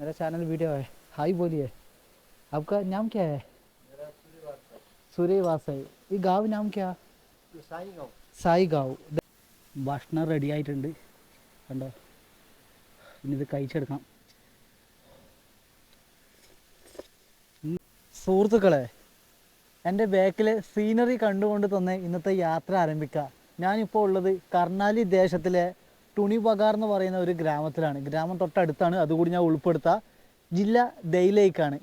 मेरा channel video है। High बोलिए। आपका नाम क्या है? സൂര്യവാസായി ഈ ഗാവ് നാം ക്യാ സായി ഗാവ് ഭക്ഷണം റെഡി ആയിട്ടുണ്ട്। കണ്ടോ? ഇനി ഇത് കഴിച്ചെടുക്കാം. സുഹൃത്തുക്കളെ എന്റെ ബാക്കിലെ സീനറി കണ്ടുകൊണ്ട് തന്നെ ഇന്നത്തെ യാത്ര ആരംഭിക്കുക ഞാനിപ്പോൾ ഉള്ളത് കർണാലി ദേശത്തിലെ ടുണിബഗാർ എന്ന് പറയുന്ന ഒരു ഗ്രാമത്തിലാണ്. ഗ്രാമം തൊട്ടടുത്താണ്. അതുകൂടി ഞാൻ ഉൾപ്പെടുത്താം. ജില്ല ദൈലേക്കാണ്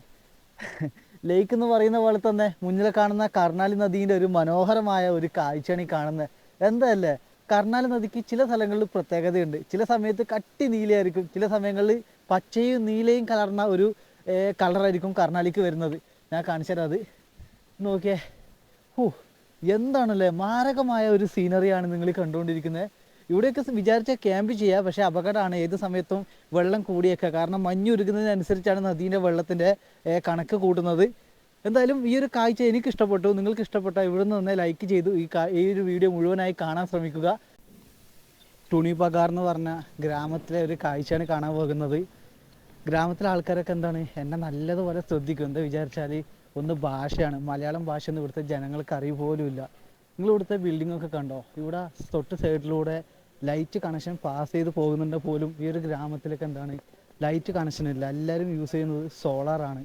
ലേക്ക് എന്ന് പറയുന്ന പോലെ തന്നെ മുന്നിൽ കാണുന്ന കർണാലി നദീന്റെ ഒരു മനോഹരമായ ഒരു കാഴ്ചയാണ് ഈ കാണുന്നത് എന്തല്ലേ? കർണാലി നദിക്ക് ചില സ്ഥലങ്ങളിൽ പ്രത്യേകതയുണ്ട്. ചില സമയത്ത് കട്ടി നീലയായിരിക്കും. ചില സമയങ്ങളിൽ പച്ചയും നീലയും കലർന്ന ഒരു കളറായിരിക്കും കർണാലിക്ക് വരുന്നത്. ഞാൻ കാണിച്ചു തരാം അത്. നോക്കിയേ. ഹൂ എന്താണല്ലേ? മാരകമായ ഒരു സീനറിയാണ് നിങ്ങൾ കണ്ടുകൊണ്ടിരിക്കുന്നത് ഇവിടെയൊക്കെ വിചാരിച്ച ക്യാമ്പ് ചെയ്യുക പക്ഷേ അപകടമാണ്. ഏത് സമയത്തും വെള്ളം കൂടിയേക്കുക കാരണം മഞ്ഞുരുകുന്നതിനനുസരിച്ചാണ് നദീന്റെ വെള്ളത്തിന്റെ കണക്ക് കൂട്ടുന്നത്. എന്തായാലും ഈ ഒരു കാഴ്ച എനിക്ക് ഇഷ്ടപ്പെട്ടു നിങ്ങൾക്ക് ഇഷ്ടപ്പെട്ട ഇവിടെ നിന്ന് ലൈക്ക് ചെയ്തു. ഈ ഈ ഒരു വീഡിയോ മുഴുവനായി കാണാൻ ശ്രമിക്കുക. ടുണിപകാർ എന്ന് പറഞ്ഞ ഗ്രാമത്തിലെ ഒരു കാഴ്ചയാണ് കാണാൻ പോകുന്നത്. ഗ്രാമത്തിലെ ആൾക്കാരൊക്കെ എന്താണ്? എന്നെ നല്ലതുപോലെ ശ്രദ്ധിക്കും. എന്താ വിചാരിച്ചാൽ ഒന്ന് ഭാഷയാണ്. മലയാളം ഭാഷ എന്ന് ഇവിടുത്തെ ജനങ്ങൾക്ക് അറിയ പോലുമില്ല. നിങ്ങൾ ഇവിടുത്തെ ബിൽഡിംഗ് ഒക്കെ കണ്ടോ? ഇവിടെ തൊട്ട് സൈഡിലൂടെ ലൈറ്റ് കണക്ഷൻ പാസ് ചെയ്ത് പോകുന്നുണ്ട് പോലും ഈ ഒരു ഗ്രാമത്തിലൊക്കെ എന്താണ്? ലൈറ്റ് കണക്ഷൻ ഇല്ല. എല്ലാവരും യൂസ് ചെയ്യുന്നത് സോളാറാണ്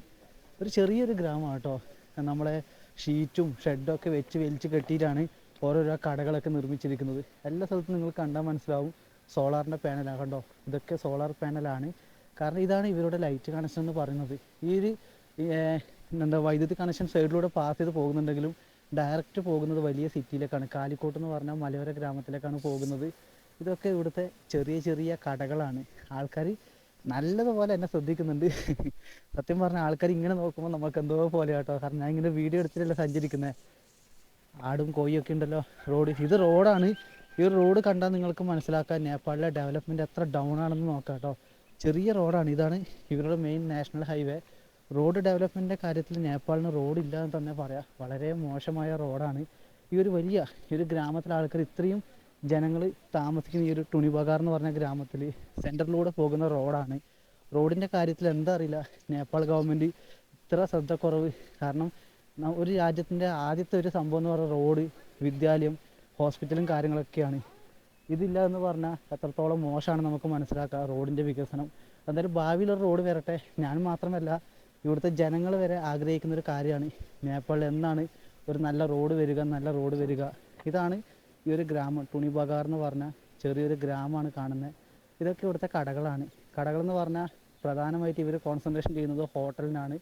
ഒരു ചെറിയൊരു ഗ്രാമമാണ് കേട്ടോ നമ്മളെ ഷീറ്റും ഷെഡും ഒക്കെ വെച്ച് വലിച്ച് കെട്ടിയിട്ടാണ് ഓരോരോ കടകളൊക്കെ നിർമ്മിച്ചിരിക്കുന്നത്. എല്ലാ സ്ഥലത്തും നിങ്ങൾ കണ്ടാൽ മനസ്സിലാവും. സോളാറിന്റെ പാനലാണ് കണ്ടോ? ഇതൊക്കെ സോളാർ പാനലാണ് കാരണം ഇതാണ് ഇവരുടെ ലൈറ്റ് കണക്ഷൻ എന്ന് പറയുന്നത്. ഈ ഒരു എന്താ വൈദ്യുതി കണക്ഷൻ സൈഡിലൂടെ പാസ് ചെയ്ത് പോകുന്നുണ്ടെങ്കിലും ഡയറക്റ്റ് പോകുന്നത് വലിയ സിറ്റിയിലേക്കാണ് കാലിക്കോട്ട് എന്ന് പറഞ്ഞാൽ മലയോര ഗ്രാമത്തിലേക്കാണ് പോകുന്നത്. ഇതൊക്കെ ഇവിടുത്തെ ചെറിയ ചെറിയ കടകളാണ്. ആൾക്കാർ നല്ലതുപോലെ എന്നെ ശ്രദ്ധിക്കുന്നുണ്ട്. സത്യം പറഞ്ഞാൽ ആൾക്കാർ ഇങ്ങനെ നോക്കുമ്പോൾ നമുക്ക് എന്തോ പോലെ കേട്ടോ കാരണം ഞാൻ ഇങ്ങനെ വീഡിയോ എടുത്തിട്ടല്ല സഞ്ചരിക്കുന്നത് ആടും കോഴിയൊക്കെ ഉണ്ടല്ലോ റോഡ് ഇത് റോഡാണ് ഈ റോഡ് കണ്ടാൽ നിങ്ങൾക്ക് മനസ്സിലാക്കാൻ നേപ്പാളിലെ ഡെവലപ്മെന്റ് എത്ര ഡൗൺ ആണെന്ന് നോക്കാം കേട്ടോ ചെറിയ റോഡാണ് ഇതാണ് ഇവരുടെ മെയിൻ നാഷണൽ ഹൈവേ റോഡ് ഡെവലപ്മെന്റിന്റെ കാര്യത്തിൽ നേപ്പാളിന് റോഡ് ഇല്ല എന്ന് തന്നെ പറയാം. വളരെ മോശമായ റോഡാണ് ഈ ഒരു വലിയ ഈ ഒരു ഗ്രാമത്തിലെ ആൾക്കാർ ഇത്രയും ജനങ്ങൾ താമസിക്കുന്ന ഈ ഒരു ടുണിബഗാർ എന്ന് പറഞ്ഞ ഗ്രാമത്തിൽ സെന്ററിലൂടെ പോകുന്ന റോഡാണ്. റോഡിന്റെ കാര്യത്തിൽ എന്താ അറിയില്ല. നേപ്പാൾ ഗവൺമെന്റ് ഇത്ര ശ്രദ്ധക്കുറവ്. കാരണം ഒരു രാജ്യത്തിന്റെ ആദ്യത്തെ ഒരു സംഭവം എന്ന് പറഞ്ഞാൽ റോഡ് വിദ്യാലയം ഹോസ്പിറ്റലും കാര്യങ്ങളൊക്കെയാണ്. ഇതില്ല എന്ന് പറഞ്ഞാൽ എത്രത്തോളം മോശമാണ് നമുക്ക് മനസ്സിലാക്കാം റോഡിന്റെ വികസനം. എന്തായാലും ഭാവിയിലൊരു റോഡ് വരട്ടെ. ഞാൻ മാത്രമല്ല ഇവിടുത്തെ ജനങ്ങൾ വരെ ആഗ്രഹിക്കുന്ന ഒരു കാര്യമാണ്. നേപ്പാളിൽ എന്നാണ് ഒരു നല്ല റോഡ് വരിക നല്ല റോഡ് വരിക. ഇതാണ് ഈ ഒരു ഗ്രാമം തുണിബഗാർ എന്ന് പറഞ്ഞ ചെറിയൊരു ഗ്രാമമാണ് കാണുന്നത് ഇതൊക്കെ ഇവിടുത്തെ കടകളാണ്. കടകൾ എന്ന് പറഞ്ഞാൽ പ്രധാനമായിട്ട് ഇവർ കോൺസെൻട്രേഷൻ ചെയ്യുന്നത് ഹോട്ടലിനാണ്.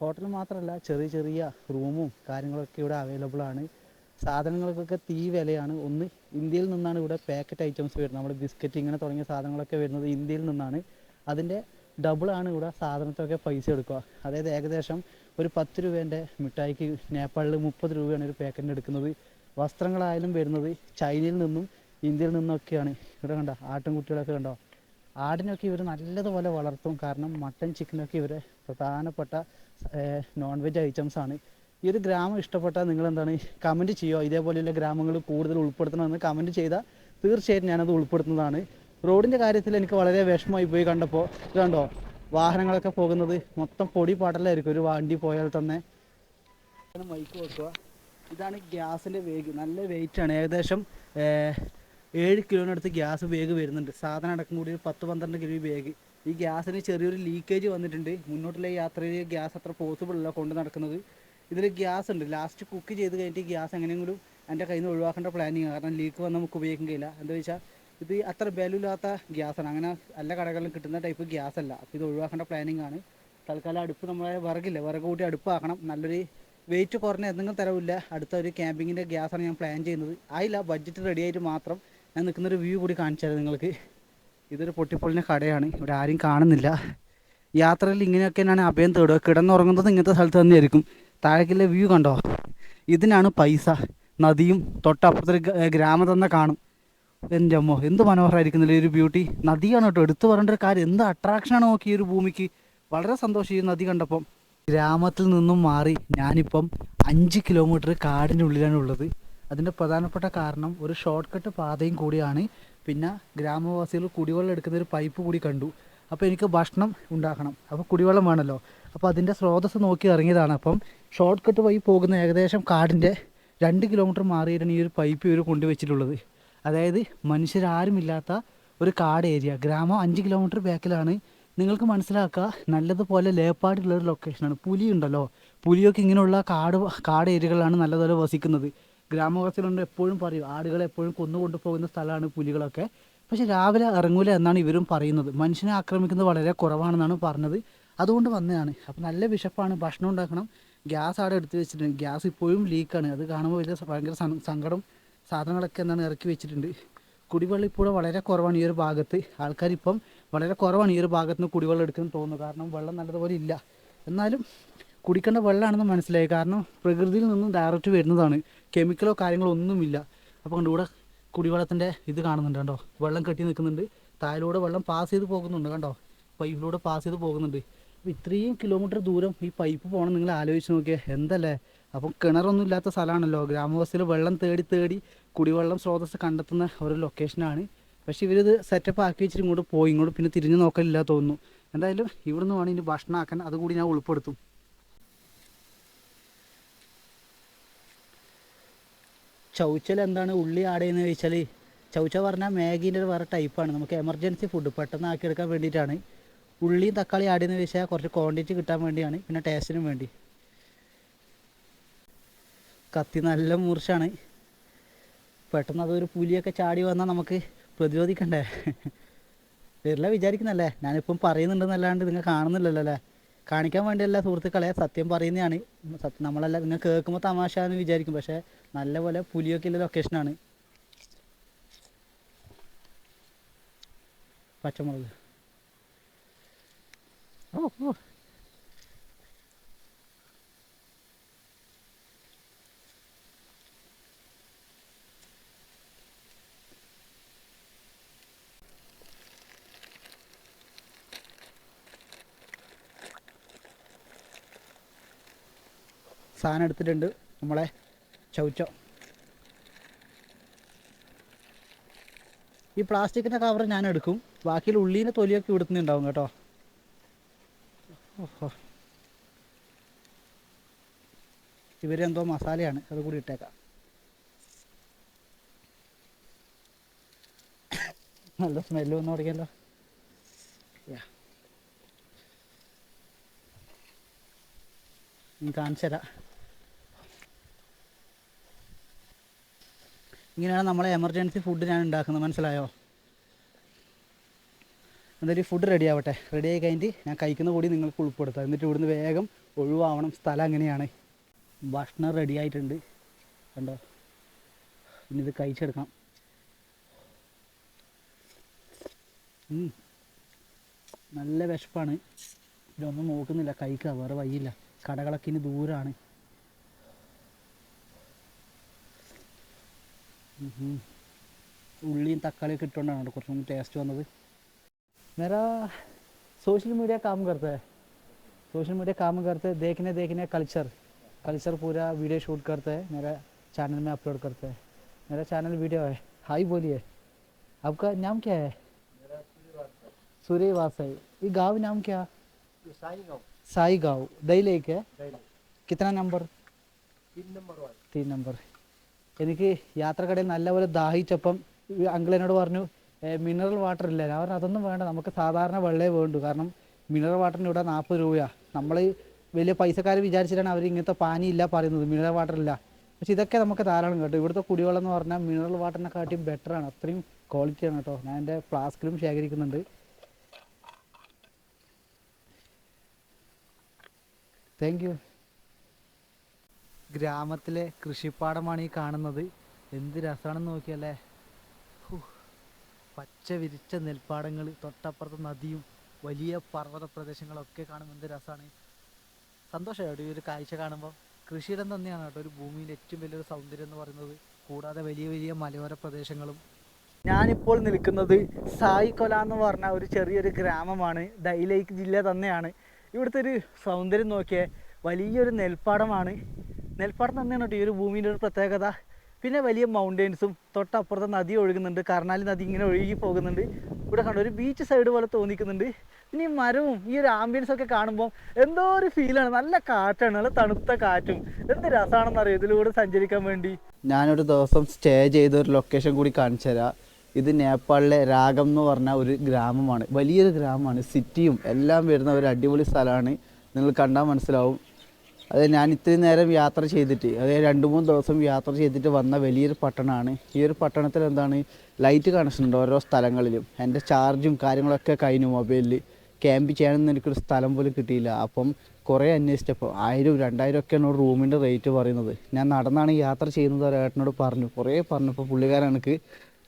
ഹോട്ടൽ മാത്രമല്ല ചെറിയ ചെറിയ റൂമും കാര്യങ്ങളൊക്കെ ഇവിടെ അവൈലബിൾ ആണ്. സാധനങ്ങൾക്കൊക്കെ തീ വിലയാണ്. ഒന്ന് ഇന്ത്യയിൽ നിന്നാണ് ഇവിടെ പാക്കറ്റ് ഐറ്റംസ് വരുന്നത്. നമ്മൾ ബിസ്ക്കറ്റ് ഇങ്ങനെ തുടങ്ങിയ സാധനങ്ങളൊക്കെ വരുന്നത് ഇന്ത്യയിൽ നിന്നാണ്. അതിന്റെ ഡബിളാണ് ഇവിടെ സാധനത്തൊക്കെ പൈസ എടുക്കുക. അതായത് ഏകദേശം ഒരു പത്ത് രൂപേന്റെ മിഠായിക്ക് നേപ്പാളിൽ മുപ്പത് രൂപയാണ് ഒരു പാക്കറ്റിന് എടുക്കുന്നത്. വസ്ത്രങ്ങളായാലും വരുന്നത് ചൈനയിൽ നിന്നും ഇന്ത്യയിൽ നിന്നൊക്കെയാണ്. ഇവിടെ കണ്ട ആട്ടിൻകുട്ടികളൊക്കെ കണ്ടോ? ആടിനൊക്കെ ഇവർ നല്ലതുപോലെ വളർത്തും. കാരണം മട്ടൻ ചിക്കനൊക്കെ ഇവരെ പ്രധാനപ്പെട്ട നോൺ വെജ് ഐറ്റംസ് ആണ്. ഈ ഒരു ഗ്രാമം ഇഷ്ടപ്പെട്ടാൽ നിങ്ങൾ എന്താണ് കമന്റ് ചെയ്യുക. ഇതേപോലെയുള്ള ഗ്രാമങ്ങൾ കൂടുതൽ ഉൾപ്പെടുത്തണമെന്ന് കമന്റ് ചെയ്താൽ തീർച്ചയായിട്ടും ഞാനത് ഉൾപ്പെടുത്തുന്നതാണ്. റോഡിന്റെ കാര്യത്തിൽ എനിക്ക് വളരെ വിഷമമായി പോയി കണ്ടപ്പോൾ കണ്ടോ വാഹനങ്ങളൊക്കെ പോകുന്നത് മൊത്തം പൊടി പാടലായിരിക്കും. ഒരു വണ്ടി പോയാൽ തന്നെ. മൈക്ക് വെക്കുക ഇതാണ് ഗ്യാസിന്റെ വേഗ്. നല്ല വെയിറ്റ് ആണ് ഏകദേശം ഏഴ് കിലോനടുത്ത് ഗ്യാസ് വേഗ് വരുന്നുണ്ട്. സാധനം അടക്കം കൂടി ഒരു പത്ത് പന്ത്രണ്ട് കിലോ വേഗ്. ഈ ഗ്യാസിന് ചെറിയൊരു ലീക്കേജ് വന്നിട്ടുണ്ട്. മുന്നോട്ടുള്ള യാത്രയിൽ ഗ്യാസ് അത്ര പോസിബിൾ അല്ല കൊണ്ട് നടക്കുന്നത്. ഇതിൽ ഗ്യാസ് ഉണ്ട്. ലാസ്റ്റ് കുക്ക് ചെയ്ത് കഴിഞ്ഞിട്ട് ഗ്യാസ് എങ്ങനെയെങ്കിലും എന്റെ കയ്യിൽ നിന്ന് ഒഴിവാക്കേണ്ട പ്ലാനിങ് കാരണം ലീക്ക് വന്നാൽ നമുക്ക് ഉപയോഗിക്കാൻ എന്താ വെച്ചാൽ ഇത് അത്ര ബലമില്ലാത്ത ഗ്യാസാണ് അങ്ങനെ എല്ലാ കടകളിലും കിട്ടുന്ന ടൈപ്പ് ഗ്യാസ് അല്ല. അപ്പോൾ ഇത് ഒഴിവാക്കേണ്ട പ്ലാനിങ് ആണ്. തൽക്കാലം അടുപ്പ് നമ്മളെ വിറകില്ല. വിറക് കൂട്ടി അടുപ്പാക്കണം. നല്ലൊരു വെയിറ്റ് കുറഞ്ഞ എന്തെങ്കിലും തരവില്ല അടുത്ത ഒരു ക്യാമ്പിങ്ങിന്റെ ഗ്യാസാണ് ഞാൻ പ്ലാൻ ചെയ്യുന്നത്. ആയില്ല ബഡ്ജറ്റ് റെഡി ആയിട്ട് മാത്രം ഞാൻ നിൽക്കുന്നൊരു വ്യൂ കൂടി കാണിച്ചു തരാം നിങ്ങൾക്ക്. ഇതൊരു പൊട്ടിപ്പൊളിന്റെ കടയാണ്. ഇവിടെ ആരും കാണുന്നില്ല. യാത്രയിൽ ഇങ്ങനെയൊക്കെ ഞാൻ അഭയം തേടുക. കിടന്നുറങ്ങുന്നത് ഇങ്ങനത്തെ സ്ഥലത്ത് തന്നെയായിരിക്കും. താഴേക്കുള്ള വ്യൂ കണ്ടോ? ഇതിനാണ് പൈസ. നദിയും തൊട്ടപ്പുറത്തൊരു ഗ്രാമം തന്നെ കാണും. എന്റെ അമ്മോ എന്ത് മനോഹരമായിരിക്കുന്നില്ല ഈ ഒരു ബ്യൂട്ടി നദിയാണ് കേട്ടോ. എടുത്തു പറയേണ്ട ഒരു കാര്യം. എന്ത് അട്രാക്ഷനാണ് നോക്കി ഈ ഒരു ഭൂമിക്ക്? വളരെ സന്തോഷം ഈ നദി കണ്ടപ്പം. ഗ്രാമത്തിൽ നിന്നും മാറി ഞാനിപ്പം അഞ്ച് കിലോമീറ്റർ കാടിന്റെ ഉള്ളിലാണ് ഉള്ളത്. അതിന്റെ പ്രധാനപ്പെട്ട കാരണം ഒരു ഷോർട്ട് കട്ട് പാതയും കൂടിയാണ്. പിന്നെ ഗ്രാമവാസികൾ കുടിവെള്ളം എടുക്കുന്ന ഒരു പൈപ്പ് കൂടി കണ്ടു. അപ്പോൾ എനിക്ക് ഭക്ഷണം ഉണ്ടാക്കണം. അപ്പോൾ കുടിവെള്ളം വേണമല്ലോ. അപ്പോൾ അതിന്റെ സ്രോതസ് നോക്കി ഇറങ്ങിയതാണ്. അപ്പം ഷോർട്ട് കട്ട് വഴി പോകുന്ന ഏകദേശം കാടിന്റെ രണ്ട് കിലോമീറ്റർ മാറിയിട്ടാണ് ഈ ഒരു പൈപ്പ് ഇവർ കൊണ്ടുവച്ചിട്ടുള്ളത്. അതായത് മനുഷ്യരാരുമില്ലാത്ത ഒരു കാട് ഏരിയ. ഗ്രാമം അഞ്ച് കിലോമീറ്റർ ബാക്കിലാണ്. നിങ്ങൾക്ക് മനസ്സിലാക്കുക നല്ലതുപോലെ ലേപ്പാടുള്ള ഒരു ലൊക്കേഷനാണ് പുലി ഉണ്ടല്ലോ പുലിയൊക്കെ ഇങ്ങനെയുള്ള കാട് കാട് ഏരിയകളാണ് നല്ലതുപോലെ വസിക്കുന്നത്. ഗ്രാമവാസികളുണ്ട് എപ്പോഴും പറയും ആടുകളെ എപ്പോഴും കൊന്നുകൊണ്ടു പോകുന്ന സ്ഥലമാണ് പുലികളൊക്കെ. പക്ഷെ രാവിലെ ഇറങ്ങൂല എന്നാണ് ഇവരും പറയുന്നത്. മനുഷ്യനെ ആക്രമിക്കുന്നത് വളരെ കുറവാണെന്നാണ് പറഞ്ഞത്. അതുകൊണ്ട് വന്നതാണ്. അപ്പോൾ നല്ല വിശപ്പാണ്. ഭക്ഷണം ഉണ്ടാക്കണം. ഗ്യാസ് അവിടെ എടുത്ത് വെച്ചിട്ടുണ്ട്. ഗ്യാസ് ഇപ്പോഴും ലീക്കാണ്. അത് കാണുമ്പോൾ വലിയ ഭയങ്കര സങ്കടം സാധനങ്ങളൊക്കെ എന്താണ് ഇറക്കി വെച്ചിട്ടുണ്ട്. കുടിവെള്ളം ഇപ്പോൾ വളരെ കുറവാണ് ഈ ഒരു ഭാഗത്ത്. ആൾക്കാർ ഇപ്പം വളരെ കുറവാണ് ഈ ഒരു ഭാഗത്ത് നിന്ന് കുടിവെള്ളം എടുക്കുന്നത് തോന്നുന്നു. കാരണം വെള്ളം നല്ലതുപോലെ ഇല്ല. എന്നാലും കുടിക്കേണ്ട വെള്ളമാണെന്ന് മനസ്സിലായി. കാരണം പ്രകൃതിയിൽ നിന്നും ഡയറക്റ്റ് വരുന്നതാണ്. കെമിക്കലോ കാര്യങ്ങളോ ഒന്നുമില്ല. അപ്പോൾ കണ്ടു ഇവിടെ കുടിവെള്ളത്തിന്റെ ഇത് കാണുന്നുണ്ട് കണ്ടോ? വെള്ളം കെട്ടി നിൽക്കുന്നുണ്ട്. താഴിലൂടെ വെള്ളം പാസ് ചെയ്ത് പോകുന്നുണ്ട് കണ്ടോ? പൈപ്പിലൂടെ പാസ് ചെയ്ത് പോകുന്നുണ്ട്. അപ്പോൾ ഇത്രയും കിലോമീറ്റർ ദൂരം ഈ പൈപ്പ് പോകണം നിങ്ങൾ ആലോചിച്ച് നോക്കിയാൽ എന്തല്ലേ? അപ്പം കിണറൊന്നും ഇല്ലാത്ത സ്ഥലമാണല്ലോ. ഗ്രാമവാസികൾ വെള്ളം തേടി തേടി കുടിവെള്ളം സ്രോതസ് കണ്ടെത്തുന്ന ഒരു ലൊക്കേഷനാണ് പക്ഷേ ഇവരിത് സെറ്റപ്പ് ആക്കി വെച്ചിട്ട് ഇങ്ങോട്ട് പോയി. ഇങ്ങോട്ട് പിന്നെ തിരിഞ്ഞു നോക്കലില്ല തോന്നുന്നു. എന്തായാലും ഇവിടുന്ന് വേണം ഇനി ഭക്ഷണം ആക്കാൻ അതുകൂടി ഞാൻ ഉൾപ്പെടുത്തും. ചൗച്ചൽ എന്താണ് ഉള്ളി ആഡ് ചെയ്യുന്നത് ചോദിച്ചാൽ ചൗച്ച പറഞ്ഞാൽ മാഗീന്റെ ഒരു വേറെ ടൈപ്പാണ് നമുക്ക് എമർജൻസി ഫുഡ് പെട്ടെന്ന് ആക്കിയെടുക്കാൻ വേണ്ടിയിട്ടാണ്. ഉള്ളിയും തക്കാളി ആഡ് ചെയ്യുന്നത് കുറച്ച് ക്വാണ്ടിറ്റി കിട്ടാൻ വേണ്ടിയാണ്. പിന്നെ ടേസ്റ്റിനും വേണ്ടി. കത്തി നല്ല മൂർച്ചാണ് പെട്ടെന്ന് അതൊരു പുലിയൊക്കെ ചാടി വന്നാൽ നമുക്ക് പ്രതിരോധിക്കണ്ടേ? വരില്ല വിചാരിക്കുന്നല്ലേ ഞാനിപ്പം പറയുന്നുണ്ടെന്നല്ലാണ്ട് നിങ്ങൾ കാണുന്നില്ലല്ലോ അല്ലേ കാണിക്കാൻ വേണ്ടിയല്ല സുഹൃത്തുക്കളെ സത്യം പറയുന്നതാണ്. നമ്മളല്ല നിങ്ങൾ കേൾക്കുമ്പോൾ തമാശ എന്ന് വിചാരിക്കും. പക്ഷേ നല്ലപോലെ പുലിയൊക്കെ ഉള്ള ലൊക്കേഷനാണ് പച്ചമുളക്. ഓ ഓ. സാധനം എടുത്തിട്ടുണ്ട്. നമ്മളെ ചൗച്ചോ. ഈ പ്ലാസ്റ്റിക്കിന്റെ കവർ ഞാൻ എടുക്കും. ബാക്കിയിൽ ഉള്ളീന്റെ തൊലിയൊക്കെ ഇവിടുന്നുണ്ടാവും കേട്ടോ. ഓഹോ. ഇവരെന്തോ മസാലയാണ്. അത് കൂടി ഇട്ടേക്കാം. നല്ല സ്മെല്ല് വന്നു തുടങ്ങിയല്ലോ. യാ ഞാൻ കാണിച്ചു തരാം ഇങ്ങനെയാണ് നമ്മളെ എമർജൻസി ഫുഡ് ഞാൻ ഉണ്ടാക്കുന്നത്. മനസ്സിലായോ? എന്തായാലും ഫുഡ് റെഡി ആവട്ടെ. റെഡി ആയി കഴിഞ്ഞിട്ട് ഞാൻ കഴിക്കുന്ന കൂടി നിങ്ങൾക്ക് ഉൾപ്പെടുത്താം. എന്നിട്ട് ഇവിടുന്ന് വേഗം ഒഴിവാവണം. സ്ഥലം അങ്ങനെയാണ്. ഭക്ഷണം റെഡി ആയിട്ടുണ്ട്. കണ്ടോ? ഇനി ഇത് കഴിച്ചെടുക്കാം. നല്ല വിശപ്പാണ്. ഇതൊന്നും നോക്കുന്നില്ല. കഴിക്കുക വേറെ വയ്യില്ല കടകളൊക്കെ ഇനി ദൂരാണ്. ഉള്ളിയും തക്കാളിയൊക്കെ ഇട്ടുകൊണ്ടാണ് കേട്ടോ കുറച്ചും കൂടി ടേസ്റ്റ് വന്നത് मेरा सोशल मीडिया काम करता है सोशल मीडिया काम करते हैं देखने देखने कल्चर कल्चर पूरा वीडियो शूट करते हैं मेरा चैनल में अपलोड करते हैं मेरा चैनल वीडियो है हाई बोलिए आपका नाम क्या है सूर्य वासाई ये गांव नाम क्या साई गांव दही लेक है कितना नंबर തീൻ നമ്പർ എനിക്ക് യാത്രക്കിടയിൽ നല്ലപോലെ ദാഹിച്ചപ്പം അങ്കിൾ എന്നോട് പറഞ്ഞു മിനറൽ വാട്ടർ ഇല്ല. ഞാൻ പറഞ്ഞു അതൊന്നും വേണ്ട നമുക്ക് സാധാരണ വെള്ളമേ വേണ്ടു. കാരണം മിനറൽ വാട്ടറിന് ഇവിടെ നാൽപ്പത് രൂപയാണ് നമ്മൾ വലിയ പൈസക്കാർ വിചാരിച്ചിട്ടാണ് അവർ ഇങ്ങനത്തെ പാനി ഇല്ല പറയുന്നത് മിനറൽ വാട്ടർ ഇല്ല. പക്ഷെ ഇതൊക്കെ നമുക്ക് ധാരാളം കേട്ടോ. ഇവിടുത്തെ കുടിവെള്ളം എന്ന് പറഞ്ഞാൽ മിനറൽ വാട്ടറിനെ കാട്ടിയും ബെറ്ററാണ് അത്രയും ക്വാളിറ്റിയാണ് കേട്ടോ. ഞാൻ എന്റെ ഫ്ലാസ്കിലും ശേഖരിക്കുന്നുണ്ട്. താങ്ക് യു ഗ്രാമത്തിലെ കൃഷിപ്പാടമാണ് ഈ കാണുന്നത്. എന്ത് രസമാണെന്ന് നോക്കിയല്ലേ? പച്ച വിരിച്ച നെൽപ്പാടങ്ങൾ തൊട്ടപ്പുറത്ത് നദിയും വലിയ പർവത പ്രദേശങ്ങളൊക്കെ കാണുമ്പോൾ എന്ത് രസമാണ് സന്തോഷമായിട്ട് ഈ ഒരു കാഴ്ച കാണുമ്പോൾ കൃഷിയിടം തന്നെയാണ് കേട്ടോ ഒരു ഭൂമിയിലെ ഏറ്റവും വലിയൊരു സൗന്ദര്യം എന്ന് പറയുന്നത്. കൂടാതെ വലിയ വലിയ മലയോര പ്രദേശങ്ങളും. ഞാനിപ്പോൾ നിൽക്കുന്നത് സായിക്കൊല എന്ന് പറഞ്ഞ ഒരു ചെറിയൊരു ഗ്രാമമാണ്. ഡൈലേക്ക് ജില്ല തന്നെയാണ്. ഇവിടുത്തെ ഒരു സൗന്ദര്യം നോക്കിയേ വലിയൊരു നെൽപ്പാടമാണ്. നെൽപ്പാടം തന്നെയാണ് കേട്ടോ ഈ ഒരു ഭൂമിയുടെ ഒരു പ്രത്യേകത. പിന്നെ വലിയ മൗണ്ടെയ്ൻസും തൊട്ടപ്പുറത്തെ നദി ഒഴുകുന്നുണ്ട്. കർണാലി നദി ഇങ്ങനെ ഒഴുകി പോകുന്നുണ്ട്. ഇവിടെ കണ്ടു ഒരു ബീച്ച് സൈഡ് പോലെ തോന്നിക്കുന്നുണ്ട്. പിന്നെ ഈ മരവും ഈ ഒരു ആംബിയൻസ് ഒക്കെ കാണുമ്പോൾ എന്തോ ഒരു ഫീലാണ് നല്ല കാറ്റാണ് നല്ല തണുത്ത കാറ്റും. എന്ത് രസമാണെന്ന് അറിയാം? ഇതിലൂടെ സഞ്ചരിക്കാൻ വേണ്ടി. ഞാനൊരു ദിവസം സ്റ്റേ ചെയ്ത ഒരു ലൊക്കേഷൻ കൂടി കാണിച്ചു തരാം. ഇത് നേപ്പാളിലെ രാഗം എന്ന് പറഞ്ഞ ഒരു ഗ്രാമമാണ്. വലിയൊരു ഗ്രാമമാണ്. സിറ്റിയും എല്ലാം വരുന്ന ഒരു അടിപൊളി സ്ഥലമാണ്. നിങ്ങൾ കണ്ടാൽ മനസ്സിലാവും. അത് ഞാൻ ഇത്രയും നേരം യാത്ര ചെയ്തിട്ട് അതായത് രണ്ട് മൂന്ന് ദിവസം യാത്ര ചെയ്തിട്ട് വന്ന വലിയൊരു പട്ടണമാണ്. ഈ ഒരു പട്ടണത്തിൽ എന്താണ് ലൈറ്റ് കണക്ഷൻ ഉണ്ട് ഓരോ സ്ഥലങ്ങളിലും. എന്റെ ചാർജും കാര്യങ്ങളൊക്കെ കഴിഞ്ഞു മൊബൈലിൽ ക്യാമ്പ് ചെയ്യണമെന്ന് എനിക്കൊരു സ്ഥലം പോലും കിട്ടിയില്ല. അപ്പം കുറേ അന്വേഷിച്ചപ്പോൾ ആയിരം രണ്ടായിരം ഒക്കെയാണ് റൂമിന്റെ റേറ്റ് പറയുന്നത്. ഞാൻ നടന്നാണ് യാത്ര ചെയ്യുന്നത് ഒരു ഏട്ടനോട് പറഞ്ഞു. കുറേ പറഞ്ഞപ്പോൾ പുള്ളിക്കാരൻ എനിക്ക്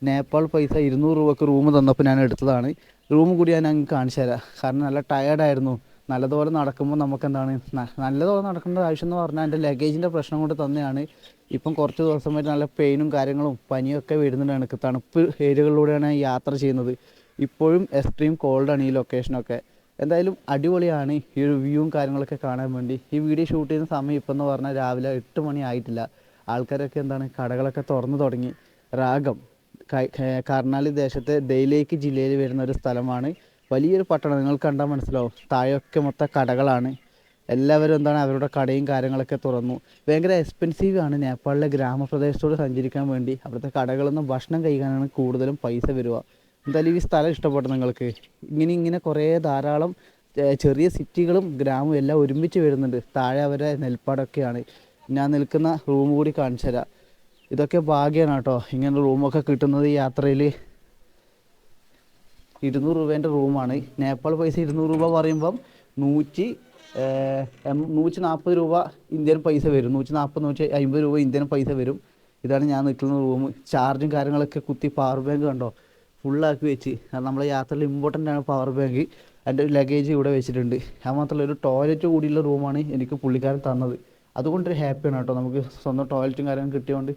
നേപ്പാൾ പൈസ ഇരുന്നൂറ് രൂപക്ക് റൂം തന്നപ്പോൾ ഞാൻ എടുത്തതാണ്. റൂം കൂടി ഞാൻ അങ്ങ് കാണിച്ചു തരാം കാരണം നല്ല ടയേർഡായിരുന്നു നല്ലതുപോലെ നടക്കുമ്പോൾ നമുക്ക് എന്താണ് ന- നല്ലതുപോലെ നടക്കേണ്ട ആവശ്യം എന്ന് പറഞ്ഞാൽ എന്റെ ലഗേജിന്റെ പ്രശ്നം കൊണ്ട് തന്നെയാണ്. ഇപ്പം കുറച്ച് ദിവസമായിട്ട് നല്ല പെയിനും കാര്യങ്ങളും പനിയും ഒക്കെ വരുന്നുണ്ട് എനിക്ക്. തണുപ്പ് ഏരിയകളിലൂടെയാണ് യാത്ര ചെയ്യുന്നത്. ഇപ്പോഴും എക്സ്ട്രീം കോൾഡാണ് ഈ ലൊക്കേഷനൊക്കെ എന്തായാലും അടിപൊളിയാണ് ഈ ഒരു വ്യൂവും കാര്യങ്ങളൊക്കെ കാണാൻ വേണ്ടി. ഈ വീഡിയോ ഷൂട്ട് ചെയ്യുന്ന സമയം ഇപ്പം എന്ന് പറഞ്ഞാൽ രാവിലെ എട്ട് മണി ആയിട്ടില്ല. ആൾക്കാരൊക്കെ എന്താണ് കടകളൊക്കെ തുറന്നു തുടങ്ങി. രാഗം കർണാലി ദേശത്തെ ദൈലേക്ക് ജില്ലയിൽ വരുന്ന ഒരു സ്ഥലമാണ്. വലിയൊരു പട്ടണം നിങ്ങൾ കണ്ടാൽ മനസ്സിലാവും. താഴെയൊക്കെ മൊത്തം കടകളാണ്. എല്ലാവരും എന്താണ് അവരുടെ കടയും കാര്യങ്ങളൊക്കെ തുറന്നു. ഭയങ്കര എക്സ്പെൻസീവ് ആണ് നേപ്പാളിലെ ഗ്രാമപ്രദേശത്തോട് സഞ്ചരിക്കാൻ വേണ്ടി. അവിടുത്തെ കടകളൊന്നും ഭക്ഷണം കഴിക്കാനാണ് കൂടുതലും പൈസ വരിക. എന്തായാലും ഈ സ്ഥലം ഇഷ്ടപ്പെട്ടു നിങ്ങൾക്ക്. ഇങ്ങനെ ഇങ്ങനെ കുറേ ധാരാളം ചെറിയ സിറ്റികളും ഗ്രാമവും എല്ലാം ഒരുമിച്ച് വരുന്നുണ്ട്. താഴെ അവരെ നെൽപ്പാടൊക്കെയാണ്. ഞാൻ നിൽക്കുന്ന റൂം കൂടി കാണിച്ചു തരാം ഇതൊക്കെ ഭാഗ്യമാണ് കേട്ടോ. ഇങ്ങനെ റൂമൊക്കെ കിട്ടുന്നത് യാത്രയിൽ. ഇരുന്നൂറ് രൂപേന്റെ റൂമാണ്. നേപ്പാൾ പൈസ ഇരുന്നൂറ് രൂപ പറയുമ്പം നൂറ്റി നൂറ്റി നാൽപ്പത് രൂപ ഇന്ത്യൻ പൈസ വരും. നൂറ്റി നാൽപ്പത് നൂറ്റി അമ്പത് രൂപ ഇന്ത്യൻ പൈസ വരും. ഇതാണ് ഞാൻ നിൽക്കുന്ന റൂം. ചാർജും കാര്യങ്ങളൊക്കെ കുത്തി പവർ ബാങ്ക് കണ്ടോ? ഫുള്ളാക്കി വെച്ച്. അത് നമ്മളെ യാത്രയിൽ ഇമ്പോർട്ടന്റ് ആണ് പവർ ബാങ്ക് എന്റെ ലഗേജ് ഇവിടെ വെച്ചിട്ടുണ്ട്. അത് മാത്രമല്ല ഒരു ടോയ്ലറ്റ് കൂടിയുള്ള റൂമാണ് എനിക്ക് പുള്ളിക്കാരൻ തന്നത്. അതുകൊണ്ടൊരു ഹാപ്പിയാണ് കേട്ടോ. നമുക്ക് സ്വന്തം ടോയ്ലറ്റും കാര്യങ്ങളും കിട്ടിയതുകൊണ്ട്